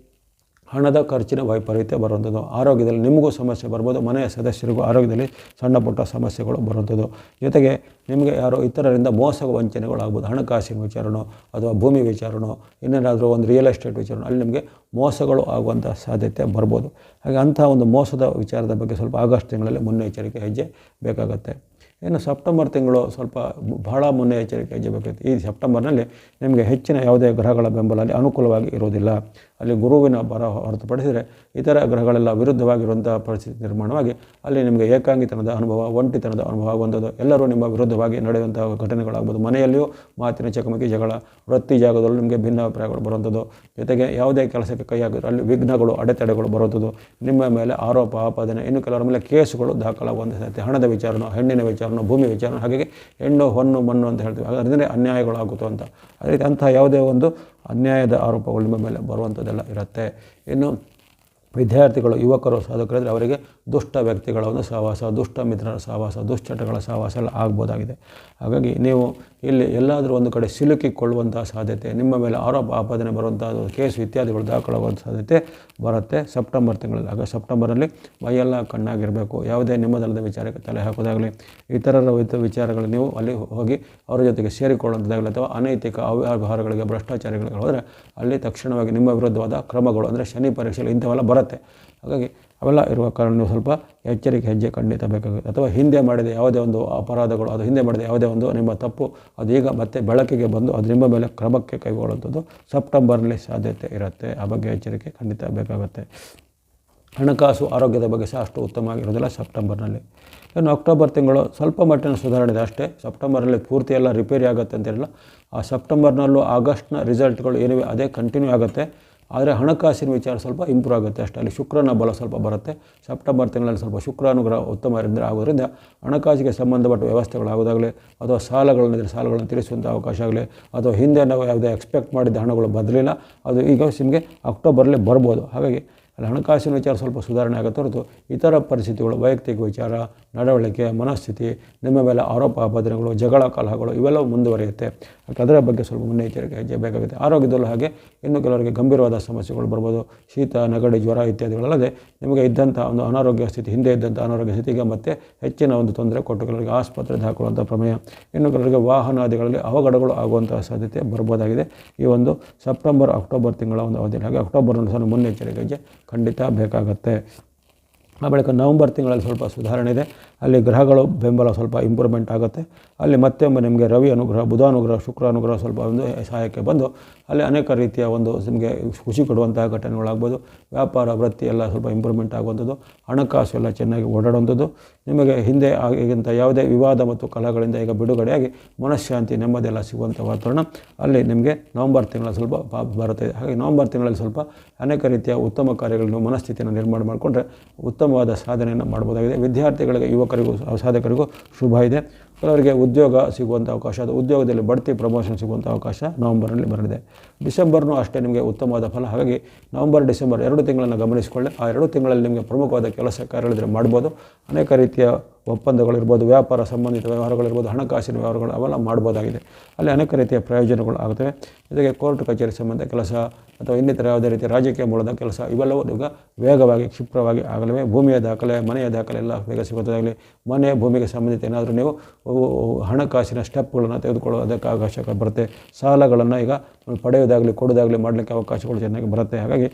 ಹಣದ ಖರ್ಚಿನ ವೈಪರೀತ್ಯ ಬರುವಂಥದ್ದು. ಆರೋಗ್ಯದಲ್ಲಿ ನಿಮಗೂ ಸಮಸ್ಯೆ ಬರ್ಬೋದು, ಮನೆಯ ಸದಸ್ಯರಿಗೂ ಆರೋಗ್ಯದಲ್ಲಿ ಸಣ್ಣ ಪುಟ್ಟ ಸಮಸ್ಯೆಗಳು ಬರುವಂಥದ್ದು. ಜೊತೆಗೆ ನಿಮಗೆ ಯಾರೋ ಇತರರಿಂದ ಮೋಸ ವಂಚನೆಗಳು ಆಗ್ಬೋದು ಹಣಕಾಸಿನ ವಿಚಾರನೋ ಅಥವಾ ಭೂಮಿ ವಿಚಾರನೋ, ಇನ್ನೇನಾದರೂ ಒಂದು ರಿಯಲ್ ಎಸ್ಟೇಟ್ ವಿಚಾರನೋ, ಅಲ್ಲಿ ನಿಮಗೆ ಮೋಸಗಳು ಆಗುವಂಥ ಸಾಧ್ಯತೆ ಬರ್ಬೋದು. ಹಾಗೆ ಅಂಥ ಒಂದು ಮೋಸದ ವಿಚಾರದ ಬಗ್ಗೆ ಸ್ವಲ್ಪ ಆಗಸ್ಟ್ ತಿಂಗಳಲ್ಲಿ ಮುನ್ನೆಚ್ಚರಿಕೆ ಹೆಜ್ಜೆ ಬೇಕಾಗುತ್ತೆ. ಇನ್ನು ಸೆಪ್ಟೆಂಬರ್ ತಿಂಗಳು ಸ್ವಲ್ಪ ಬಹಳ ಮುನ್ನೆಚ್ಚರಿಕೆ ಬೇಕಾಗುತ್ತೆ ಈ ಸೆಪ್ಟೆಂಬರ್ನಲ್ಲಿ ನಿಮಗೆ ಹೆಚ್ಚಿನ ಯಾವುದೇ ಗ್ರಹಗಳ ಬೆಂಬಲ ಅಲ್ಲಿ ಅನುಕೂಲವಾಗಿ ಇರೋದಿಲ್ಲ ಅಲ್ಲಿ ಗುರುವಿನ ಬರ ಹೊರತುಪಡಿಸಿದರೆ ಇತರ ಗ್ರಹಗಳೆಲ್ಲ ವಿರುದ್ಧವಾಗಿರುವಂಥ ಪರಿಸ್ಥಿತಿ ನಿರ್ಮಾಣವಾಗಿ ಅಲ್ಲಿ ನಿಮಗೆ ಏಕಾಂಗಿತನದ ಅನುಭವ, ಒಂಟಿತನದ ಅನುಭವ ಆಗುವಂಥದ್ದು ಎಲ್ಲರೂ ನಿಮ್ಮ ವಿರುದ್ಧವಾಗಿ ನಡೆಯುವಂಥ ಘಟನೆಗಳಾಗ್ಬೋದು. ಮನೆಯಲ್ಲಿಯೂ ಮಾತಿನ ಚಕಮಕಿ, ಜಗಳ, ವೃತ್ತಿ ಜಾಗದಲ್ಲೂ ನಿಮಗೆ ಭಿನ್ನಾಭಿಪ್ರಾಯಗಳು ಬರುವಂಥದ್ದು. ಜೊತೆಗೆ ಯಾವುದೇ ಕೆಲಸಕ್ಕೆ ಕೈ ಅಲ್ಲಿ ವಿಘ್ನಗಳು, ಅಡೆತಡೆಗಳು ಬರುವಂಥದ್ದು. ನಿಮ್ಮ ಮೇಲೆ ಆರೋಪ, ಆಪಾದನೆ, ಇನ್ನು ಕೆಲವರ ಮೇಲೆ ಕೇಸುಗಳು ದಾಖಲಾಗುವಂಥ ಸಾಧ್ಯತೆ ಹಣದ ವಿಚಾರನೋ, ಹೆಣ್ಣಿನ ವಿಚಾರನೋ, ಭೂಮಿ ವಿಚಾರನೋ ಹಾಗೆ ಹೆಣ್ಣು, ಹೊನ್ನು, ಮಣ್ಣು ಅಂತ ಹೇಳ್ತೀವಿ. ಅದರಿಂದ ಅನ್ಯಾಯಗಳು ಆಗುತ್ತೋ ಅಂತ. ಅದೇ ರೀತಿ ಅಂಥ ಯಾವುದೇ ಒಂದು ಅನ್ಯಾಯದ ಆರೋಪಗಳು ನಿಮ್ಮ ಮೇಲೆ ಬರುವಂಥದ್ದೆಲ್ಲ ಇರುತ್ತೆ. ಇನ್ನು ವಿದ್ಯಾರ್ಥಿಗಳು, ಯುವಕರು ಸಾಧಕರಿದ್ದರೆ ಅವರಿಗೆ ದುಷ್ಟ ವ್ಯಕ್ತಿಗಳ ಒಂದು ಸಹವಾಸ ದುಷ್ಟ ಮಿತ್ರರ ಸಹವಾಸ ದುಶ್ಚಟಗಳ ಸಹವಾಸ ಎಲ್ಲ ಆಗ್ಬೋದಾಗಿದೆ. ಹಾಗಾಗಿ ನೀವು ಇಲ್ಲಿ ಎಲ್ಲಾದರೂ ಒಂದು ಕಡೆ ಸಿಲುಕಿಕೊಳ್ಳುವಂಥ ಸಾಧ್ಯತೆ, ನಿಮ್ಮ ಮೇಲೆ ಆರೋಪ ಆಪಾದನೆ ಬರುವಂಥ ಕೇಸು ಇತ್ಯಾದಿಗಳು ದಾಖಲಾಗುವಂಥ ಸಾಧ್ಯತೆ ಬರುತ್ತೆ ಸೆಪ್ಟೆಂಬರ್ ತಿಂಗಳಲ್ಲಿ. ಆಗ ಸೆಪ್ಟೆಂಬರಲ್ಲಿ ಮೈಯೆಲ್ಲ ಕಣ್ಣಾಗಿರಬೇಕು. ಯಾವುದೇ ನಿಮ್ಮದಲ್ಲದ ವಿಚಾರಕ್ಕೆ ತಲೆ ಹಾಕೋದಾಗಲಿ ಇತರರ ವಿಚಾರಗಳು ನೀವು ಅಲ್ಲಿ ಹೋಗಿ ಅವರ ಜೊತೆಗೆ ಸೇರಿಕೊಳ್ಳುವಂಥದ್ದಾಗಲಿ ಅಥವಾ ಅನೈತಿಕ ಅವ್ಯವಹಾರಗಳಿಗೆ, ಭ್ರಷ್ಟಾಚಾರಗಳಿಗೆ ಹೋದರೆ ಅಲ್ಲಿ ತಕ್ಷಣವಾಗಿ ನಿಮ್ಮ ವಿರುದ್ಧವಾದ ಕ್ರಮಗಳು, ಅಂದರೆ ಶನಿ ಪರೀಕ್ಷೆಗಳು ಇಂಥವೆಲ್ಲ ಬರುತ್ತೆ. ಹಾಗಾಗಿ ಅವೆಲ್ಲ ಇರುವ ಕಾರಣ ನೀವು ಸ್ವಲ್ಪ ಎಚ್ಚರಿಕೆ, ಹೆಜ್ಜೆ ಖಂಡಿತ ಬೇಕಾಗುತ್ತೆ ಅಥವಾ ಹಿಂದೆ ಮಾಡಿದ ಯಾವುದೇ ಒಂದು ಅಪರಾಧಗಳು, ಅದು ಹಿಂದೆ ಮಾಡಿದ ಯಾವುದೇ ಒಂದು ನಿಮ್ಮ ತಪ್ಪು, ಅದು ಈಗ ಮತ್ತೆ ಬೆಳಕಿಗೆ ಬಂದು ಅದು ನಿಮ್ಮ ಮೇಲೆ ಕ್ರಮಕ್ಕೆ ಕೈಗೊಳ್ಳುವಂಥದ್ದು ಸೆಪ್ಟೆಂಬರ್ನಲ್ಲಿ ಸಾಧ್ಯತೆ ಇರುತ್ತೆ. ಆ ಬಗ್ಗೆ ಎಚ್ಚರಿಕೆ ಖಂಡಿತ ಬೇಕಾಗುತ್ತೆ. ಹಣಕಾಸು ಆರೋಗ್ಯದ ಬಗ್ಗೆ ಸಹ ಅಷ್ಟು ಉತ್ತಮವಾಗಿರೋದಿಲ್ಲ ಸೆಪ್ಟೆಂಬರ್ನಲ್ಲಿ. ಇನ್ನು ಅಕ್ಟೋಬರ್ ತಿಂಗಳು ಸ್ವಲ್ಪ ಮಟ್ಟಿನ ಸುಧಾರಣೆ ಇದೆ ಅಷ್ಟೇ. ಸೆಪ್ಟೆಂಬರ್ನಲ್ಲಿ ಪೂರ್ತಿ ಎಲ್ಲ ರಿಪೇರಿ ಆಗುತ್ತೆ ಅಂತಿರಲ್ಲ ಆ ಸೆಪ್ಟೆಂಬರ್ನಲ್ಲೂ ಆಗಸ್ಟ್ನ ರಿಸಲ್ಟ್ಗಳು ಏನಿವೆ, ಅದೇ ಕಂಟಿನ್ಯೂ ಆಗುತ್ತೆ. ಆದರೆ ಹಣಕಾಸಿನ ವಿಚಾರ ಸ್ವಲ್ಪ ಇಂಪ್ರೂವ್ ಆಗುತ್ತೆ ಅಷ್ಟೇ. ಅಲ್ಲಿ ಶುಕ್ರನ ಬಲ ಸ್ವಲ್ಪ ಬರುತ್ತೆ. ಸೆಪ್ಟೆಂಬರ್ ತಿಂಗಳಲ್ಲಿ ಸ್ವಲ್ಪ ಶುಕ್ರಾನುಗ್ರಹ ಉತ್ತಮ ಇದ್ದರೆ ಆಗೋದ್ರಿಂದ ಹಣಕಾಸಿಗೆ ಸಂಬಂಧಪಟ್ಟ ವ್ಯವಸ್ಥೆಗಳಾಗೋದಾಗಲಿ ಅಥವಾ ಸಾಲಗಳನ್ನಿದ್ರೆ ಸಾಲಗಳನ್ನು ತಿಳಿಸುವಂಥ ಅವಕಾಶ ಆಗಲಿ ಅಥವಾ ಹಿಂದೆ ನಾವು ಯಾವುದೇ ಎಕ್ಸ್ಪೆಕ್ಟ್ ಮಾಡಿದ್ದ ಹಣಗಳು ಬದಲಿಲ್ಲ ಅದು ಈಗ ನಿಮಗೆ ಅಕ್ಟೋಬರಲ್ಲಿ ಬರ್ಬೋದು. ಹಾಗಾಗಿ ಅಲ್ಲಿ ಹಣಕಾಸಿನ ವಿಚಾರ ಸ್ವಲ್ಪ ಸುಧಾರಣೆ ಆಗುತ್ತೆ ಹೊರತು ಇತರ ಪರಿಸ್ಥಿತಿಗಳು, ವೈಯಕ್ತಿಕ ವಿಚಾರ, ನಡವಳಿಕೆ, ಮನಸ್ಥಿತಿ, ನಿಮ್ಮ ಮೇಲೆ ಆರೋಪ ಆಪಾದನೆಗಳು ಜಗಳ, ಕಲಹಗಳು ಇವೆಲ್ಲ ಮುಂದುವರಿಯುತ್ತೆ. ಅದರ ಬಗ್ಗೆ ಸ್ವಲ್ಪ ಮುನ್ನೆಚ್ಚರಿಕೆ ಹೆಜ್ಜೆ ಬೇಕಾಗುತ್ತೆ ಆರೋಗ್ಯದಲ್ಲೂ ಹಾಗೆ, ಇನ್ನು ಕೆಲವರಿಗೆ ಗಂಭೀರವಾದ ಸಮಸ್ಯೆಗಳು ಬರ್ಬೋದು. ಶೀತ, ನೆಗಡಿ, ಜ್ವರ ಇತ್ಯಾದಿಗಳಲ್ಲದೆ ನಿಮಗೆ ಇದ್ದಂಥ ಒಂದು ಅನಾರೋಗ್ಯ ಸ್ಥಿತಿ, ಹಿಂದೆ ಇದ್ದಂಥ ಅನಾರೋಗ್ಯ ಸ್ಥಿತಿಗೆ ಮತ್ತೆ ಹೆಚ್ಚಿನ ಒಂದು ತೊಂದರೆ ಕೊಟ್ಟು ಕೆಲವರಿಗೆ ಆಸ್ಪತ್ರೆ ಹಾಕುವಂಥ ಪ್ರಮೇಯ. ಇನ್ನು ಕೆಲವರಿಗೆ ವಾಹನಾದಿಗಳಲ್ಲಿ ಅವಘಡಗಳು ಆಗುವಂಥ ಸಾಧ್ಯತೆ ಬರ್ಬೋದಾಗಿದೆ. ಈ ಒಂದು ಸೆಪ್ಟೆಂಬರ್, ಅಕ್ಟೋಬರ್ ತಿಂಗಳ ಒಂದು ಅವಧಿಯಲ್ಲಿ ಹಾಗೆ ಅಕ್ಟೋಬರ್ನಲ್ಲಿ ಸಹ ಮುನ್ನೆಚ್ಚರಿಕೆ ಹೆಜ್ಜೆ ಖಂಡಿತ ಬೇಕಾಗತ್ತೆ ಆ ಬಳಿಕ ನವಂಬರ್ ತಿಂಗಳಲ್ಲಿ ಸ್ವಲ್ಪ ಸುಧಾರಣೆ ಇದೆ. ಅಲ್ಲಿ ಗ್ರಹಗಳು ಬೆಂಬಲ ಸ್ವಲ್ಪ ಇಂಪ್ರೂವ್ಮೆಂಟ್ ಆಗುತ್ತೆ. ಅಲ್ಲಿ ಮತ್ತೊಮ್ಮೆ ನಿಮಗೆ ರವಿ ಅನುಗ್ರಹ, ಬುಧ ಅನುಗ್ರಹ, ಶುಕ್ರ ಅನುಗ್ರಹ ಸ್ವಲ್ಪ ಒಂದು ಸಹಾಯಕ್ಕೆ ಬಂದು ಅಲ್ಲಿ ಅನೇಕ ರೀತಿಯ ಒಂದು ನಿಮಗೆ ಖುಷಿ ಕೊಡುವಂತಹ ಘಟನೆಗಳಾಗ್ಬೋದು. ವ್ಯಾಪಾರ, ವೃತ್ತಿ ಎಲ್ಲ ಸ್ವಲ್ಪ ಇಂಪ್ರೂವ್ಮೆಂಟ್ ಆಗುವಂಥದ್ದು. ಹಣಕಾಸು ಎಲ್ಲ ಚೆನ್ನಾಗಿ ಓಡಾಡುವಂಥದ್ದು. ನಿಮಗೆ ಹಿಂದೆ ಆಗಿಗಿಂತ ಯಾವುದೇ ವಿವಾದ ಮತ್ತು ಕಲಹಗಳಿಂದ ಈಗ ಬಿಡುಗಡೆಯಾಗಿ ಮನಃಶಾಂತಿ ನೆಮ್ಮದಿಯೆಲ್ಲ ಸಿಗುವಂಥ ವಾತಾವರಣ ಅಲ್ಲಿ ನಿಮಗೆ ನವಂಬರ್ ತಿಂಗಳ ಸ್ವಲ್ಪ ಬರುತ್ತೆ. ಹಾಗೆ ನವಂಬರ್ ತಿಂಗಳಲ್ಲಿ ಸ್ವಲ್ಪ ಅನೇಕ ರೀತಿಯ ಉತ್ತಮ ಕಾರ್ಯಗಳನ್ನು ಮನಸ್ಥಿತಿಯನ್ನು ನಿರ್ಮಾಣ ಮಾಡಿಕೊಂಡ್ರೆ ಉತ್ತಮವಾದ ಸಾಧನೆಯನ್ನು ಮಾಡ್ಬೋದಾಗಿದೆ. ವಿದ್ಯಾರ್ಥಿಗಳಿಗೆ, ಯುವಕರಿಗೂ, ಸಾಧಕರಿಗೂ ಶುಭ ಇದೆ. ಕೆಲವರಿಗೆ ಉದ್ಯೋಗ ಸಿಗುವಂಥ ಅವಕಾಶ ಅದು ಉದ್ಯೋಗದಲ್ಲಿ ಬಡ್ತಿ ಪ್ರಮೋಷನ್ ಸಿಗುವಂಥ ಅವಕಾಶ ನವಂಬರ್ನಲ್ಲಿ ಬರಲಿದೆ. ಡಿಸೆಂಬರ್ನೂ ಅಷ್ಟೇ ನಿಮಗೆ ಉತ್ತಮವಾದ ಫಲ. ಹಾಗಾಗಿ ನವಂಬರ್, ಡಿಸೆಂಬರ್ ಎರಡು ತಿಂಗಳನ್ನು ಗಮನಿಸಿಕೊಳ್ಳಿ. ಆ ಎರಡು ತಿಂಗಳಲ್ಲಿ ನಿಮಗೆ ಪ್ರಮುಖವಾದ ಕೆಲಸ ಕಾರ್ಯಗಳಿದ್ರೆ ಮಾಡ್ಬೋದು. ಅನೇಕ ರೀತಿಯ ಒಪ್ಪಂದಗಳಿರ್ಬೋದು, ವ್ಯಾಪಾರ ಸಂಬಂಧಿತ ವ್ಯವಹಾರಗಳಿರ್ಬೋದು, ಹಣಕಾಸಿನ ವ್ಯವಹಾರಗಳು ಅವೆಲ್ಲ ಮಾಡ್ಬೋದಾಗಿದೆ. ಅಲ್ಲಿ ಅನೇಕ ರೀತಿಯ ಪ್ರಯೋಜನಗಳು ಆಗುತ್ತವೆ. ಜೊತೆಗೆ ಕೋರ್ಟ್ ಕಚೇರಿ ಸಂಬಂಧ ಕೆಲಸ ಅಥವಾ ಇನ್ನಿತರ ಯಾವುದೇ ರೀತಿಯ ರಾಜಕೀಯ ಮೂಲದ ಕೆಲಸ ಇವೆಲ್ಲವೂ ಈಗ ವೇಗವಾಗಿ, ಕ್ಷಿಪ್ರವಾಗಿ ಆಗಲಿವೆ. ಭೂಮಿಯ ದಾಖಲೆ, ಮನೆಯ ದಾಖಲೆ ಎಲ್ಲ ಬೇಗ ಸಿಗುತ್ತದಾಗಲಿ. ಮನೆ ಭೂಮಿಗೆ ಸಂಬಂಧಿತ ಏನಾದರೂ ನೀವು ಹಣಕಾಸಿನ ಸ್ಟೆಪ್ಗಳನ್ನು ತೆಗೆದುಕೊಳ್ಳೋದಕ್ಕೆ ಅವಕಾಶ ಬರುತ್ತೆ. ಸಾಲಗಳನ್ನು ಈಗ ಪಡೆಯೋದಾಗಲಿ ಕೊಡೋದಾಗಲಿ ಮಾಡಲಿಕ್ಕೆ ಅವಕಾಶಗಳು ಚೆನ್ನಾಗಿ ಬರುತ್ತೆ. ಹಾಗಾಗಿ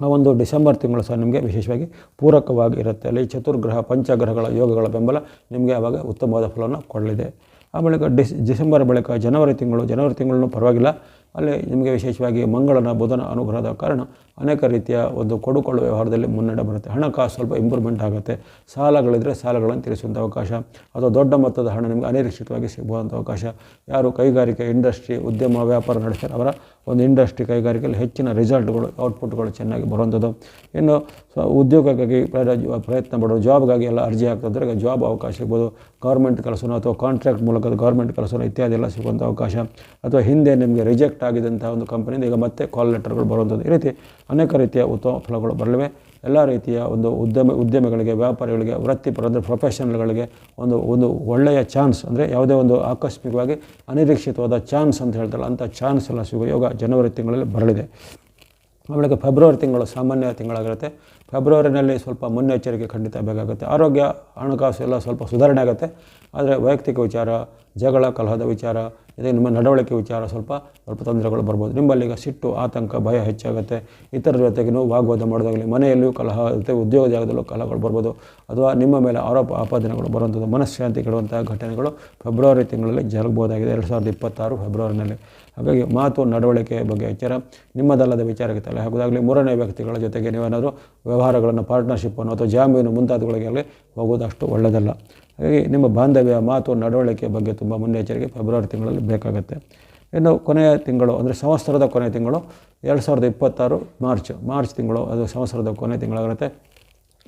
ಆ ಒಂದು ಡಿಸೆಂಬರ್ ತಿಂಗಳು ಸಹ ನಿಮಗೆ ವಿಶೇಷವಾಗಿ ಪೂರಕವಾಗಿ ಇರುತ್ತೆ. ಅಲ್ಲಿ ಚತುರ್ಗ್ರಹ, ಪಂಚಗ್ರಹಗಳ ಯೋಗಗಳ ಬೆಂಬಲ ನಿಮಗೆ ಆವಾಗ ಉತ್ತಮವಾದ ಫಲವನ್ನು ಕೊಡಲಿದೆ. ಆ ಬಳಿಕ ಡಿಸ್, ಡಿಸೆಂಬರ್ ಬಳಿಕ ಜನವರಿ ತಿಂಗಳು ಜನವರಿ ತಿಂಗಳು ಪರವಾಗಿಲ್ಲ. ಅಲ್ಲಿ ನಿಮಗೆ ವಿಶೇಷವಾಗಿ ಮಂಗಳನ, ಬುಧನ ಅನುಗ್ರಹದ ಕಾರಣ ಅನೇಕ ರೀತಿಯ ಒಂದು ಕೊಡುಕೊಳ್ಳುವ ವ್ಯವಹಾರದಲ್ಲಿ ಮುನ್ನಡೆ ಬರುತ್ತೆ. ಹಣಕಾಸು ಸ್ವಲ್ಪ ಇಂಪ್ರೂವ್ಮೆಂಟ್ ಆಗುತ್ತೆ. ಸಾಲಗಳಿದ್ದರೆ ಸಾಲಗಳನ್ನು ತೀರಿಸುವಂಥ ಅವಕಾಶ. ಅಥವಾ ದೊಡ್ಡ ಮೊತ್ತದ ಹಣ ನಿಮಗೆ ಅನಿರೀಕ್ಷಿತವಾಗಿ ಸಿಗುವಂಥ ಅವಕಾಶ. ಯಾರು ಕೈಗಾರಿಕೆ ಇಂಡಸ್ಟ್ರಿ ಉದ್ಯಮ, ವ್ಯಾಪಾರ ನಡೆಸ್ತಾರೆ, ಅವರ ಒಂದು ಇಂಡಸ್ಟ್ರಿ ಕೈಗಾರಿಕೆಯಲ್ಲಿ ಹೆಚ್ಚಿನ ರಿಸಲ್ಟ್ಗಳು ಔಟ್ಪುಟ್ಗಳು ಚೆನ್ನಾಗಿ ಬರುವಂಥದ್ದು. ಇನ್ನು ಉದ್ಯೋಗಕ್ಕಾಗಿ ಪ್ರಯ- ಪ್ರಯತ್ನ ಪಡೋದು ಜಾಬ್ಗಾಗಿ ಎಲ್ಲ ಅರ್ಜಿ ಹಾಕ್ತಿದ್ರೆ ಜಾಬ್ ಅವಕಾಶ ಸಿಗ್ಬೋದು. ಗೌರ್ಮೆಂಟ್ ಕೆಲಸನೋ ಅಥವಾ ಕಾಂಟ್ರಾಕ್ಟ್ ಮೂಲಕ ಗೌರ್ಮೆಂಟ್ ಕೆಲಸನೋ ಇತ್ಯಾದಿ ಎಲ್ಲ ಸಿಗುವಂಥ ಅವಕಾಶ. ಅಥವಾ ಹಿಂದೆ ನಿಮಗೆ ರಿಜೆಕ್ಟ್ ಆಗಿದ್ದಂಥ ಒಂದು ಕಂಪನಿಯಿಂದ ಈಗ ಮತ್ತೆ ಕಾಲ್ ಲೆಟರ್ಗಳು ಬರುವಂಥದ್ದು. ಈ ರೀತಿ ಅನೇಕ ರೀತಿಯ ಉತ್ತಮ ಫಲಗಳು ಬರಲಿವೆ. ಎಲ್ಲ ರೀತಿಯ ಒಂದು ಉದ್ಯಮ, ಉದ್ಯಮಿಗಳಿಗೆ, ವ್ಯಾಪಾರಿಗಳಿಗೆ ವೃತ್ತಿಪರ ಅಂದರೆ ಪ್ರೊಫೆಷನಲ್ಗಳಿಗೆ ಒಂದು ಒಂದು ಒಳ್ಳೆಯ ಚಾನ್ಸ್ ಅಂದರೆ ಯಾವುದೇ ಒಂದು ಆಕಸ್ಮಿಕವಾಗಿ ಅನಿರೀಕ್ಷಿತವಾದ ಚಾನ್ಸ್ ಅಂತ ಹೇಳ್ತಾರಲ್ಲ, ಅಂಥ ಚಾನ್ಸ್ ಎಲ್ಲ ಸಿಗುವ ಯೋಗ ಜನವರಿ ತಿಂಗಳಲ್ಲಿ ಬರಲಿದೆ. ಆಮೇಲೆ ಫೆಬ್ರವರಿ ತಿಂಗಳು ಸಾಮಾನ್ಯ ತಿಂಗಳಾಗಿರುತ್ತೆ. ಫೆಬ್ರವರಿನಲ್ಲಿ ಸ್ವಲ್ಪ ಮುನ್ನೆಚ್ಚರಿಕೆ ಖಂಡಿತ ಬೇಕಾಗುತ್ತೆ. ಆರೋಗ್ಯ, ಹಣಕಾಸು ಎಲ್ಲ ಸ್ವಲ್ಪ ಸುಧಾರಣೆ ಆಗುತ್ತೆ. ಆದರೆ ವೈಯಕ್ತಿಕ ವಿಚಾರ, ಜಗಳ, ಕಲಹದ ವಿಚಾರ, ಇದೇ ನಿಮ್ಮ ನಡವಳಿಕೆ ವಿಚಾರ ಸ್ವಲ್ಪ ಸ್ವಲ್ಪ ತೊಂದರೆಗಳು ಬರ್ಬೋದು. ನಿಮ್ಮಲ್ಲಿ ಈಗ ಸಿಟ್ಟು, ಆತಂಕ, ಭಯ ಹೆಚ್ಚಾಗುತ್ತೆ. ಇತರರ ಜೊತೆಗೆ ವಾಗ್ವಾದ ಮಾಡೋದಾಗಲಿ ಮನೆಯಲ್ಲಿಯೂ ಕಲಹ, ಜೊತೆ ಉದ್ಯೋಗ ಜಾಗದಲ್ಲೂ ಕಲಹಗಳು ಬರ್ಬೋದು. ಅಥವಾ ನಿಮ್ಮ ಮೇಲೆ ಆರೋಪ, ಆಪಾದನೆಗಳು ಬರುವಂಥದ್ದು ಮನಃಶಾಂತಿ ಕೆಡುವಂತಹ ಘಟನೆಗಳು ಫೆಬ್ರವರಿ ತಿಂಗಳಲ್ಲಿ ಜರುಗಬಹುದಾಗಿದೆ, ಎರಡು ಸಾವಿರದ ಇಪ್ಪತ್ತಾರು ಫೆಬ್ರವರಿನಲ್ಲಿ. ಹಾಗಾಗಿ ಮಾತು, ನಡವಳಿಕೆ ಬಗ್ಗೆ ಎಚ್ಚರ, ನಿಮ್ಮದಲ್ಲದ ವಿಚಾರಕ್ಕೆ ತಲೆ ಹಾಕೋದಾಗಲಿ ಮೂರನೇ ವ್ಯಕ್ತಿಗಳ ಜೊತೆಗೆ ನೀವೇನಾದರೂ ವ್ಯವಹಾರಗಳನ್ನು ಪಾರ್ಟ್ನರ್ಶಿಪ್ಪನ್ನು ಅಥವಾ ಜಾಮೀನು ಮುಂತಾದವುಗಳಿಗೆ ಆಗಲಿ ಅಷ್ಟು ಒಳ್ಳೆಯದಲ್ಲ. ಹಾಗಾಗಿ ನಿಮ್ಮ ಬಾಂಧವ್ಯ, ಮಾತು, ನಡವಳಿಕೆ ಬಗ್ಗೆ ತುಂಬ ಮುನ್ನೆಚ್ಚರಿಕೆ ಫೆಬ್ರವರಿ ತಿಂಗಳಲ್ಲಿ ಬೇಕಾಗುತ್ತೆ. ಇನ್ನು ಕೊನೆಯ ತಿಂಗಳು ಅಂದರೆ ಸಂವತ್ಸರದ ಕೊನೆಯ ತಿಂಗಳು ಎರಡು ಸಾವಿರದ ಇಪ್ಪತ್ತಾರು ಮಾರ್ಚ್. ಮಾರ್ಚ್ ತಿಂಗಳು ಅದು ಸಂವತ್ಸರದ ಕೊನೆಯ ತಿಂಗಳಾಗಿರುತ್ತೆ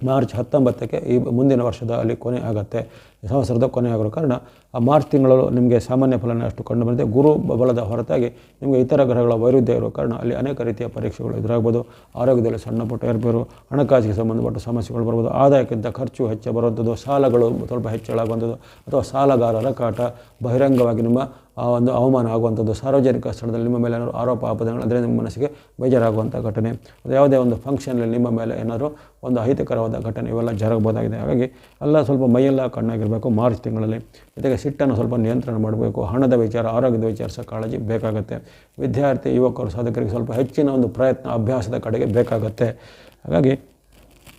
ಮಾರ್ಚ್ ಹತ್ತೊಂಬತ್ತಕ್ಕೆ ಈ ಮುಂದಿನ ವರ್ಷದ ಅಲ್ಲಿ ಕೊನೆ ಆಗುತ್ತೆ. ಸಂವತ್ಸರದ ಕೊನೆ ಆಗಿರೋ ಕಾರಣ, ಆ ಮಾರ್ಚ್ ತಿಂಗಳು ನಿಮಗೆ ಸಾಮಾನ್ಯ ಫಲನ ಅಷ್ಟು ಕಂಡು ಬಂದಿದೆ ಗುರು ಬಲದ ಹೊರತಾಗಿ ನಿಮಗೆ ಇತರ ಗ್ರಹಗಳ ವೈರುಧ್ಯ ಇರೋ ಕಾರಣ ಅಲ್ಲಿ ಅನೇಕ ರೀತಿಯ ಪರೀಕ್ಷೆಗಳು ಎದುರಾಗ್ಬೋದು. ಆರೋಗ್ಯದಲ್ಲಿ ಸಣ್ಣ ಪುಟ್ಟ ಹಣಕಾಸಿಗೆ ಸಂಬಂಧಪಟ್ಟ ಸಮಸ್ಯೆಗಳು ಬರ್ಬೋದು. ಆದಾಯಕ್ಕಿಂತ ಖರ್ಚು ಹೆಚ್ಚು ಬರುವಂಥದ್ದು, ಸಾಲಗಳು ಸ್ವಲ್ಪ ಹೆಚ್ಚಳಾಗುವಂಥದ್ದು ಅಥವಾ ಸಾಲಗಾರರ ಕಾಟ, ಬಹಿರಂಗವಾಗಿ ನಿಮ್ಮ, ಆ, ಒಂದು ಅವಮಾನ ಆಗುವಂಥದ್ದು, ಸಾರ್ವಜನಿಕ ಸ್ಥಳದಲ್ಲಿ ನಿಮ್ಮ ಮೇಲೆ ಏನಾದರೂ ಆರೋಪ ಆಪದಗಳು ಅಂದರೆ ನಿಮ್ಮ ಮನಸ್ಸಿಗೆ ಬೇಜಾರಾಗುವಂಥ ಘಟನೆ. ಅದು ಯಾವುದೇ ಒಂದು ಫಂಕ್ಷನಲ್ಲಿ ನಿಮ್ಮ ಮೇಲೆ ಏನಾದರೂ ಒಂದು ಅಹಿತಕರವಾದ ಘಟನೆ ಇವೆಲ್ಲ ಜರಗಬಹುದಾಗಿದೆ. ಹಾಗಾಗಿ ಎಲ್ಲ ಸ್ವಲ್ಪ ಮೈಯೆಲ್ಲ ಕಣ್ಣಾಗಿರಬೇಕು. ಮಾರ್ಚ್ ತಿಂಗಳಲ್ಲಿ ಜೊತೆಗೆ ಸಿಟ್ಟನ್ನು ಸ್ವಲ್ಪ ನಿಯಂತ್ರಣ ಮಾಡಬೇಕು. ಹಣದ ವಿಚಾರ, ಆರೋಗ್ಯದ ವಿಚಾರ ಸಹ ಕಾಳಜಿ ಬೇಕಾಗುತ್ತೆ. ವಿದ್ಯಾರ್ಥಿ, ಯುವಕರು, ಸಾಧಕರಿಗೆ ಸ್ವಲ್ಪ ಹೆಚ್ಚಿನ ಒಂದು ಪ್ರಯತ್ನ, ಅಭ್ಯಾಸದ ಕಡೆಗೆ ಬೇಕಾಗುತ್ತೆ. ಹಾಗಾಗಿ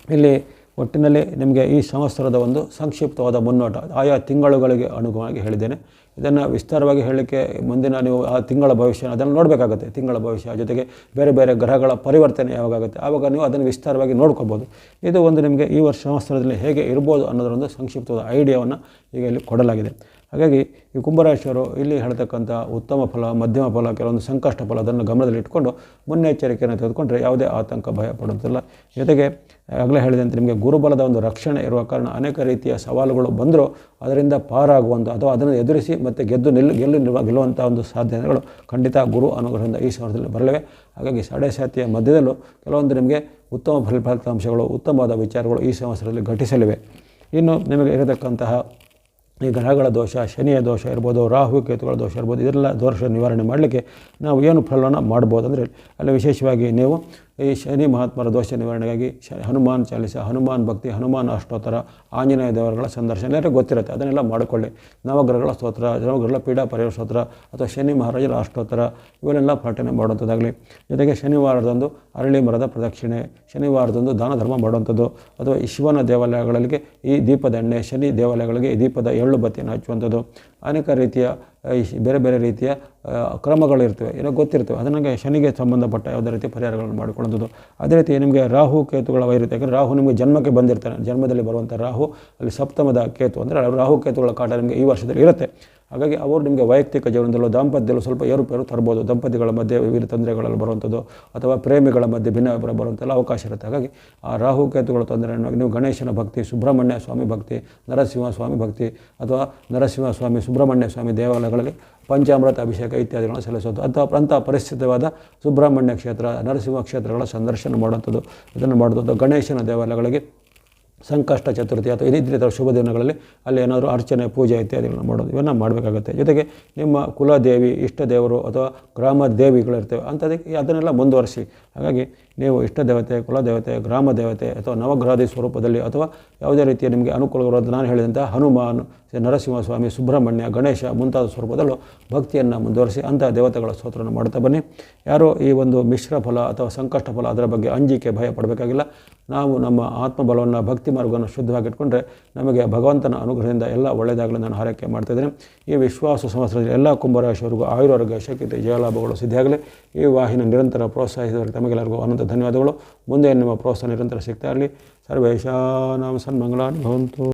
ಇಲ್ಲಿ ಒಟ್ಟಿನಲ್ಲಿ ನಿಮಗೆ ಈ ಸಂವತ್ಸರದ ಒಂದು ಸಂಕ್ಷಿಪ್ತವಾದ ಮುನ್ನೋಟ ಆಯಾ ತಿಂಗಳುಗಳಿಗೆ ಅನುಗುಣವಾಗಿ ಹೇಳಿದ್ದೇನೆ. ಇದನ್ನು ವಿಸ್ತಾರವಾಗಿ ಹೇಳಲಿಕ್ಕೆ ಮುಂದಿನ ನೀವು ಆ ತಿಂಗಳ ಭವಿಷ್ಯ ಅದನ್ನು ನೋಡಬೇಕಾಗುತ್ತೆ. ತಿಂಗಳ ಭವಿಷ್ಯ ಜೊತೆಗೆ ಬೇರೆ ಬೇರೆ ಗ್ರಹಗಳ ಪರಿವರ್ತನೆ ಯಾವಾಗುತ್ತೆ ಆವಾಗ ನೀವು ಅದನ್ನು ವಿಸ್ತಾರವಾಗಿ ನೋಡ್ಕೋಬೋದು. ಇದು ಒಂದು ನಿಮಗೆ ಈ ವರ್ಷ ಸಂವತ್ಸರದಲ್ಲಿ ಹೇಗೆ ಇರ್ಬೋದು ಅನ್ನೋದರೊಂದು ಸಂಕ್ಷಿಪ್ತವಾದ ಐಡಿಯಾವನ್ನು ಈಗ ಇಲ್ಲಿ ಕೊಡಲಾಗಿದೆ. ಹಾಗಾಗಿ ಈ ಕುಂಭರಾಶಿಯವರು ಇಲ್ಲಿ ಹೇಳ್ತಕ್ಕಂಥ ಉತ್ತಮ ಫಲ, ಮಧ್ಯಮ ಫಲ, ಕೆಲವೊಂದು ಸಂಕಷ್ಟ ಫಲ ಅದನ್ನು ಗಮನದಲ್ಲಿಟ್ಟುಕೊಂಡು ಮುನ್ನೆಚ್ಚರಿಕೆಯನ್ನು ತೆಗೆದುಕೊಂಡ್ರೆ ಯಾವುದೇ ಆತಂಕ, ಭಯ ಪಡುತ್ತಿಲ್ಲ ಜೊತೆಗೆ ಆಗಲೇ ಹೇಳಿದಂತೆ ನಿಮಗೆ ಗುರುಬಲದ ಒಂದು ರಕ್ಷಣೆ ಇರುವ ಕಾರಣ ಅನೇಕ ರೀತಿಯ ಸವಾಲುಗಳು ಬಂದರೂ ಅದರಿಂದ ಪಾರಾಗುವಂಥ ಅಥವಾ ಅದನ್ನು ಎದುರಿಸಿ ಮತ್ತು ಗೆದ್ದು ನಿಲ್ಲು ಗೆಲ್ಲು ಗೆಲ್ಲುವಂಥ ಒಂದು ಸಾಧ್ಯತೆಗಳು ಖಂಡಿತ ಗುರು ಅನುಗ್ರಹದಿಂದ ಈ ಸಮಯದಲ್ಲಿ ಬರಲಿವೆ. ಹಾಗಾಗಿ ಸಾಡೆ ಸಾತಿಯ ಮಧ್ಯದಲ್ಲೂ ಕೆಲವೊಂದು ನಿಮಗೆ ಉತ್ತಮ ಫಲ, ಫಲಿತಾಂಶಗಳು, ಉತ್ತಮವಾದ ವಿಚಾರಗಳು ಈ ಸಂವತ್ಸರದಲ್ಲಿ ಘಟಿಸಲಿವೆ. ಇನ್ನು ನಿಮಗೆ ಇರತಕ್ಕಂತಹ ಈ ಗ್ರಹಗಳ ದೋಷ, ಶನಿಯ ದೋಷ ಇರ್ಬೋದು, ರಾಹು ಕೇತುಗಳ ದೋಷ ಇರ್ಬೋದು, ಇದೆಲ್ಲ ದೋಷ ನಿವಾರಣೆ ಮಾಡಲಿಕ್ಕೆ ನಾವು ಏನು ಫಲವನ್ನು ಮಾಡ್ಬೋದು ಅಂದರೆ ಅಲ್ಲಿ ವಿಶೇಷವಾಗಿ ನೀವು ಈ ಶನಿ ಮಹಾತ್ಮರ ದೋಷ ನಿವಾರಣೆಗಾಗಿ ಶ ಹನುಮಾನ್ ಚಾಲಿಸ, ಹನುಮಾನ್ ಭಕ್ತಿ, ಹನುಮಾನ್ ಅಷ್ಟೋತ್ತರ, ಆಂಜನೇಯ ದೇವರುಗಳ ಸಂದರ್ಶನ ಎಲ್ಲರೂ ಗೊತ್ತಿರುತ್ತೆ. ಅದನ್ನೆಲ್ಲ ಮಾಡಿಕೊಳ್ಳಿ. ನವಗ್ರಹಗಳ ಸ್ತೋತ್ರ, ನವಗ್ರಹಗಳ ಪೀಡಾ ಪರಿಹಾರ ಸ್ತೋತ್ರ, ಅಥವಾ ಶನಿ ಮಹಾರಾಜರ ಅಷ್ಟೋತ್ತರ ಇವನ್ನೆಲ್ಲ ಪಾಠನೆ ಮಾಡುವಂಥದ್ದಾಗಲಿ. ಜೊತೆಗೆ ಶನಿವಾರದಂದು ಅರಳಿ ಮರದ ಪ್ರದಕ್ಷಿಣೆ, ಶನಿವಾರದಂದು ದಾನ ಧರ್ಮ ಮಾಡುವಂಥದ್ದು, ಅಥವಾ ಶಿವನ ದೇವಾಲಯಗಳಿಗೆ ಈ ದೀಪದ ಎಣ್ಣೆ, ಶನಿ ದೇವಾಲಯಗಳಿಗೆ ಈ ದೀಪದ ಎಳ್ಳು ಬತ್ತಿಯನ್ನು ಹಚ್ಚುವಂಥದ್ದು ಅನೇಕ ರೀತಿಯ ಬೇರೆ ಬೇರೆ ರೀತಿಯ ಕ್ರಮಗಳಿರ್ತವೆ. ಏನೋ ಗೊತ್ತಿರ್ತವೆ. ಅದನ್ನಾಗೆ ಶನಿಗೆ ಸಂಬಂಧಪಟ್ಟ ಯಾವುದೇ ರೀತಿ ಪರಿಹಾರಗಳನ್ನು ಮಾಡಿಕೊಳ್ಳೋದು ಅದೇ ರೀತಿ ನಿಮಗೆ ರಾಹು ಕೇತುಗಳ ವೈರುತ್ತೆ ಯಾಕಂದರೆ ರಾಹು ನಿಮಗೆ ಜನ್ಮಕ್ಕೆ ಬಂದಿರ್ತಾನೆ. ಜನ್ಮದಲ್ಲಿ ಬರುವಂಥ ರಾಹು, ಅಲ್ಲಿ ಸಪ್ತಮದ ಕೇತು ಅಂದರೆ ರಾಹು ಕೇತುಗಳ ಕಾಟ ನಿಮಗೆ ಈ ವರ್ಷದಲ್ಲಿ ಇರುತ್ತೆ. ಹಾಗಾಗಿ ಅವರು ನಿಮಗೆ ವೈಯಕ್ತಿಕ ಜೀವನದಲ್ಲೂ ದಾಂಪತ್ಯದಲ್ಲೂ ಸ್ವಲ್ಪ ಏರುಪೇರು ತರ್ಬೋದು. ದಂಪತಿಗಳ ಮಧ್ಯೆ ವಿವಿಧ ತೊಂದರೆಗಳಲ್ಲಿ ಬರುವಂಥದ್ದು ಅಥವಾ ಪ್ರೇಮಿಗಳ ಮಧ್ಯೆ ಭಿನ್ನಾಭಿಪ್ರಾಯ ಬರುವಂತೆಲ್ಲ ಅವಕಾಶ ಇರುತ್ತೆ. ಹಾಗಾಗಿ ಆ ರಾಹು ಕೇತುಗಳ ತೊಂದರೆಯನ್ನು ನೀವು ಗಣೇಶನ ಭಕ್ತಿ, ಸುಬ್ರಹ್ಮಣ್ಯ ಸ್ವಾಮಿ ಭಕ್ತಿ ನರಸಿಂಹ ಸ್ವಾಮಿ ಭಕ್ತಿ ಅಥವಾ ನರಸಿಂಹ ಸ್ವಾಮಿ ಸುಬ್ರಹ್ಮಣ್ಯ ಸ್ವಾಮಿ ದೇವಾಲಯಗಳಲ್ಲಿ ಪಂಚಾಮೃತ ಅಭಿಷೇಕ ಇತ್ಯಾದಿಗಳನ್ನು ಸಲ್ಲಿಸೋದು ಅಥವಾ ಅಂಥ ಪರಿಸ್ಥಿತವಾದ ಸುಬ್ರಹ್ಮಣ್ಯ ಕ್ಷೇತ್ರ, ನರಸಿಂಹ ಕ್ಷೇತ್ರಗಳ ಸಂದರ್ಶನ ಮಾಡುವಂಥದ್ದು. ಇದನ್ನು ಮಾಡುವಂಥದ್ದು ಗಣೇಶನ ದೇವಾಲಯಗಳಿಗೆ ಸಂಕಷ್ಟ ಚತುರ್ಥಿ ಅಥವಾ ಇದಿದ್ರಿತ ಶುಭ ದಿನಗಳಲ್ಲಿ ಅಲ್ಲಿ ಏನಾದರೂ ಅರ್ಚನೆ, ಪೂಜೆ ಇತ್ಯಾದಿಗಳನ್ನು ಮಾಡೋದು ಇವೆಲ್ಲ ಮಾಡಬೇಕಾಗುತ್ತೆ. ಜೊತೆಗೆ ನಿಮ್ಮ ಕುಲದೇವಿ ಇಷ್ಟ ದೇವರು ಅಥವಾ ಗ್ರಾಮ ದೇವಿಗಳಿರ್ತವೆ ಅಂಥದಕ್ಕೆ ಅದನ್ನೆಲ್ಲ ಮುಂದುವರಿಸಿ ಹಾಗಾಗಿ ನೀವು ಇಷ್ಟ ದೇವತೆ ಕುಲದೇವತೆ ಗ್ರಾಮ ದೇವತೆ ಅಥವಾ ನವಗ್ರಹಾದಿ ಸ್ವರೂಪದಲ್ಲಿ ಅಥವಾ ಯಾವುದೇ ರೀತಿಯ ನಿಮಗೆ ಅನುಕೂಲವಿರೋದು ನಾನು ಹೇಳಿದಂಥ ಹನುಮಾನ್ ನರಸಿಂಹಸ್ವಾಮಿ, ಸುಬ್ರಹ್ಮಣ್ಯ, ಗಣೇಶ ಮುಂತಾದ ಸ್ವರೂಪದಲ್ಲೂ ಭಕ್ತಿಯನ್ನು ಮುಂದುವರಿಸಿ ಅಂತಹ ದೇವತೆಗಳ ಸ್ತೋತ್ರವನ್ನು ಮಾಡ್ತಾ ಬನ್ನಿ. ಯಾರೋ ಈ ಒಂದು ಮಿಶ್ರ ಫಲ ಅಥವಾ ಸಂಕಷ್ಟ ಫಲ ಅದರ ಬಗ್ಗೆ ಅಂಜಿಕೆ, ಭಯ ಪಡಬೇಕಾಗಿಲ್ಲ. ನಾವು ನಮ್ಮ ಆತ್ಮಬಲವನ್ನು, ಭಕ್ತಿ ಮಾರ್ಗವನ್ನು ಶುದ್ಧವಾಗಿಟ್ಕೊಂಡ್ರೆ ನಮಗೆ ಭಗವಂತನ ಅನುಗ್ರಹದಿಂದ ಎಲ್ಲ ಒಳ್ಳೆಯದಾಗಲಿ ನಾನು ಹಾರೈಕೆ ಮಾಡ್ತಾಯಿದ್ದೇನೆ ಈ ವಿಶ್ವಾಸ ಸಂವತ್ಸರದಲ್ಲಿ ಎಲ್ಲ ಕುಂಭರಾಶಿಯವರಿಗೂ ಆಯುರಾರೋಗ್ಯ ಶಕ್ತಿ, ಜಯಲಾಭಗಳು ಸಿದ್ಧಿಯಾಗಲಿ. ಈ ವಾಹಿನಿ ನಿರಂತರ ಪ್ರೋತ್ಸಾಹಿಸಿದವರಿಗೆ ತಮಗೆಲ್ಲರಿಗೂ ಅನಂತ ಧನ್ಯವಾದಗಳು. ಮುಂದೆ ನಿಮ್ಮ ಪ್ರೋತ್ಸಾಹ ನಿರಂತರ ಸಿಗ್ತಾ ಇರಲಿ. ಸರ್ವೇಶಾನಾಂ ಸನ್ಮಂಗಳಾನಿ ಭವಂತು.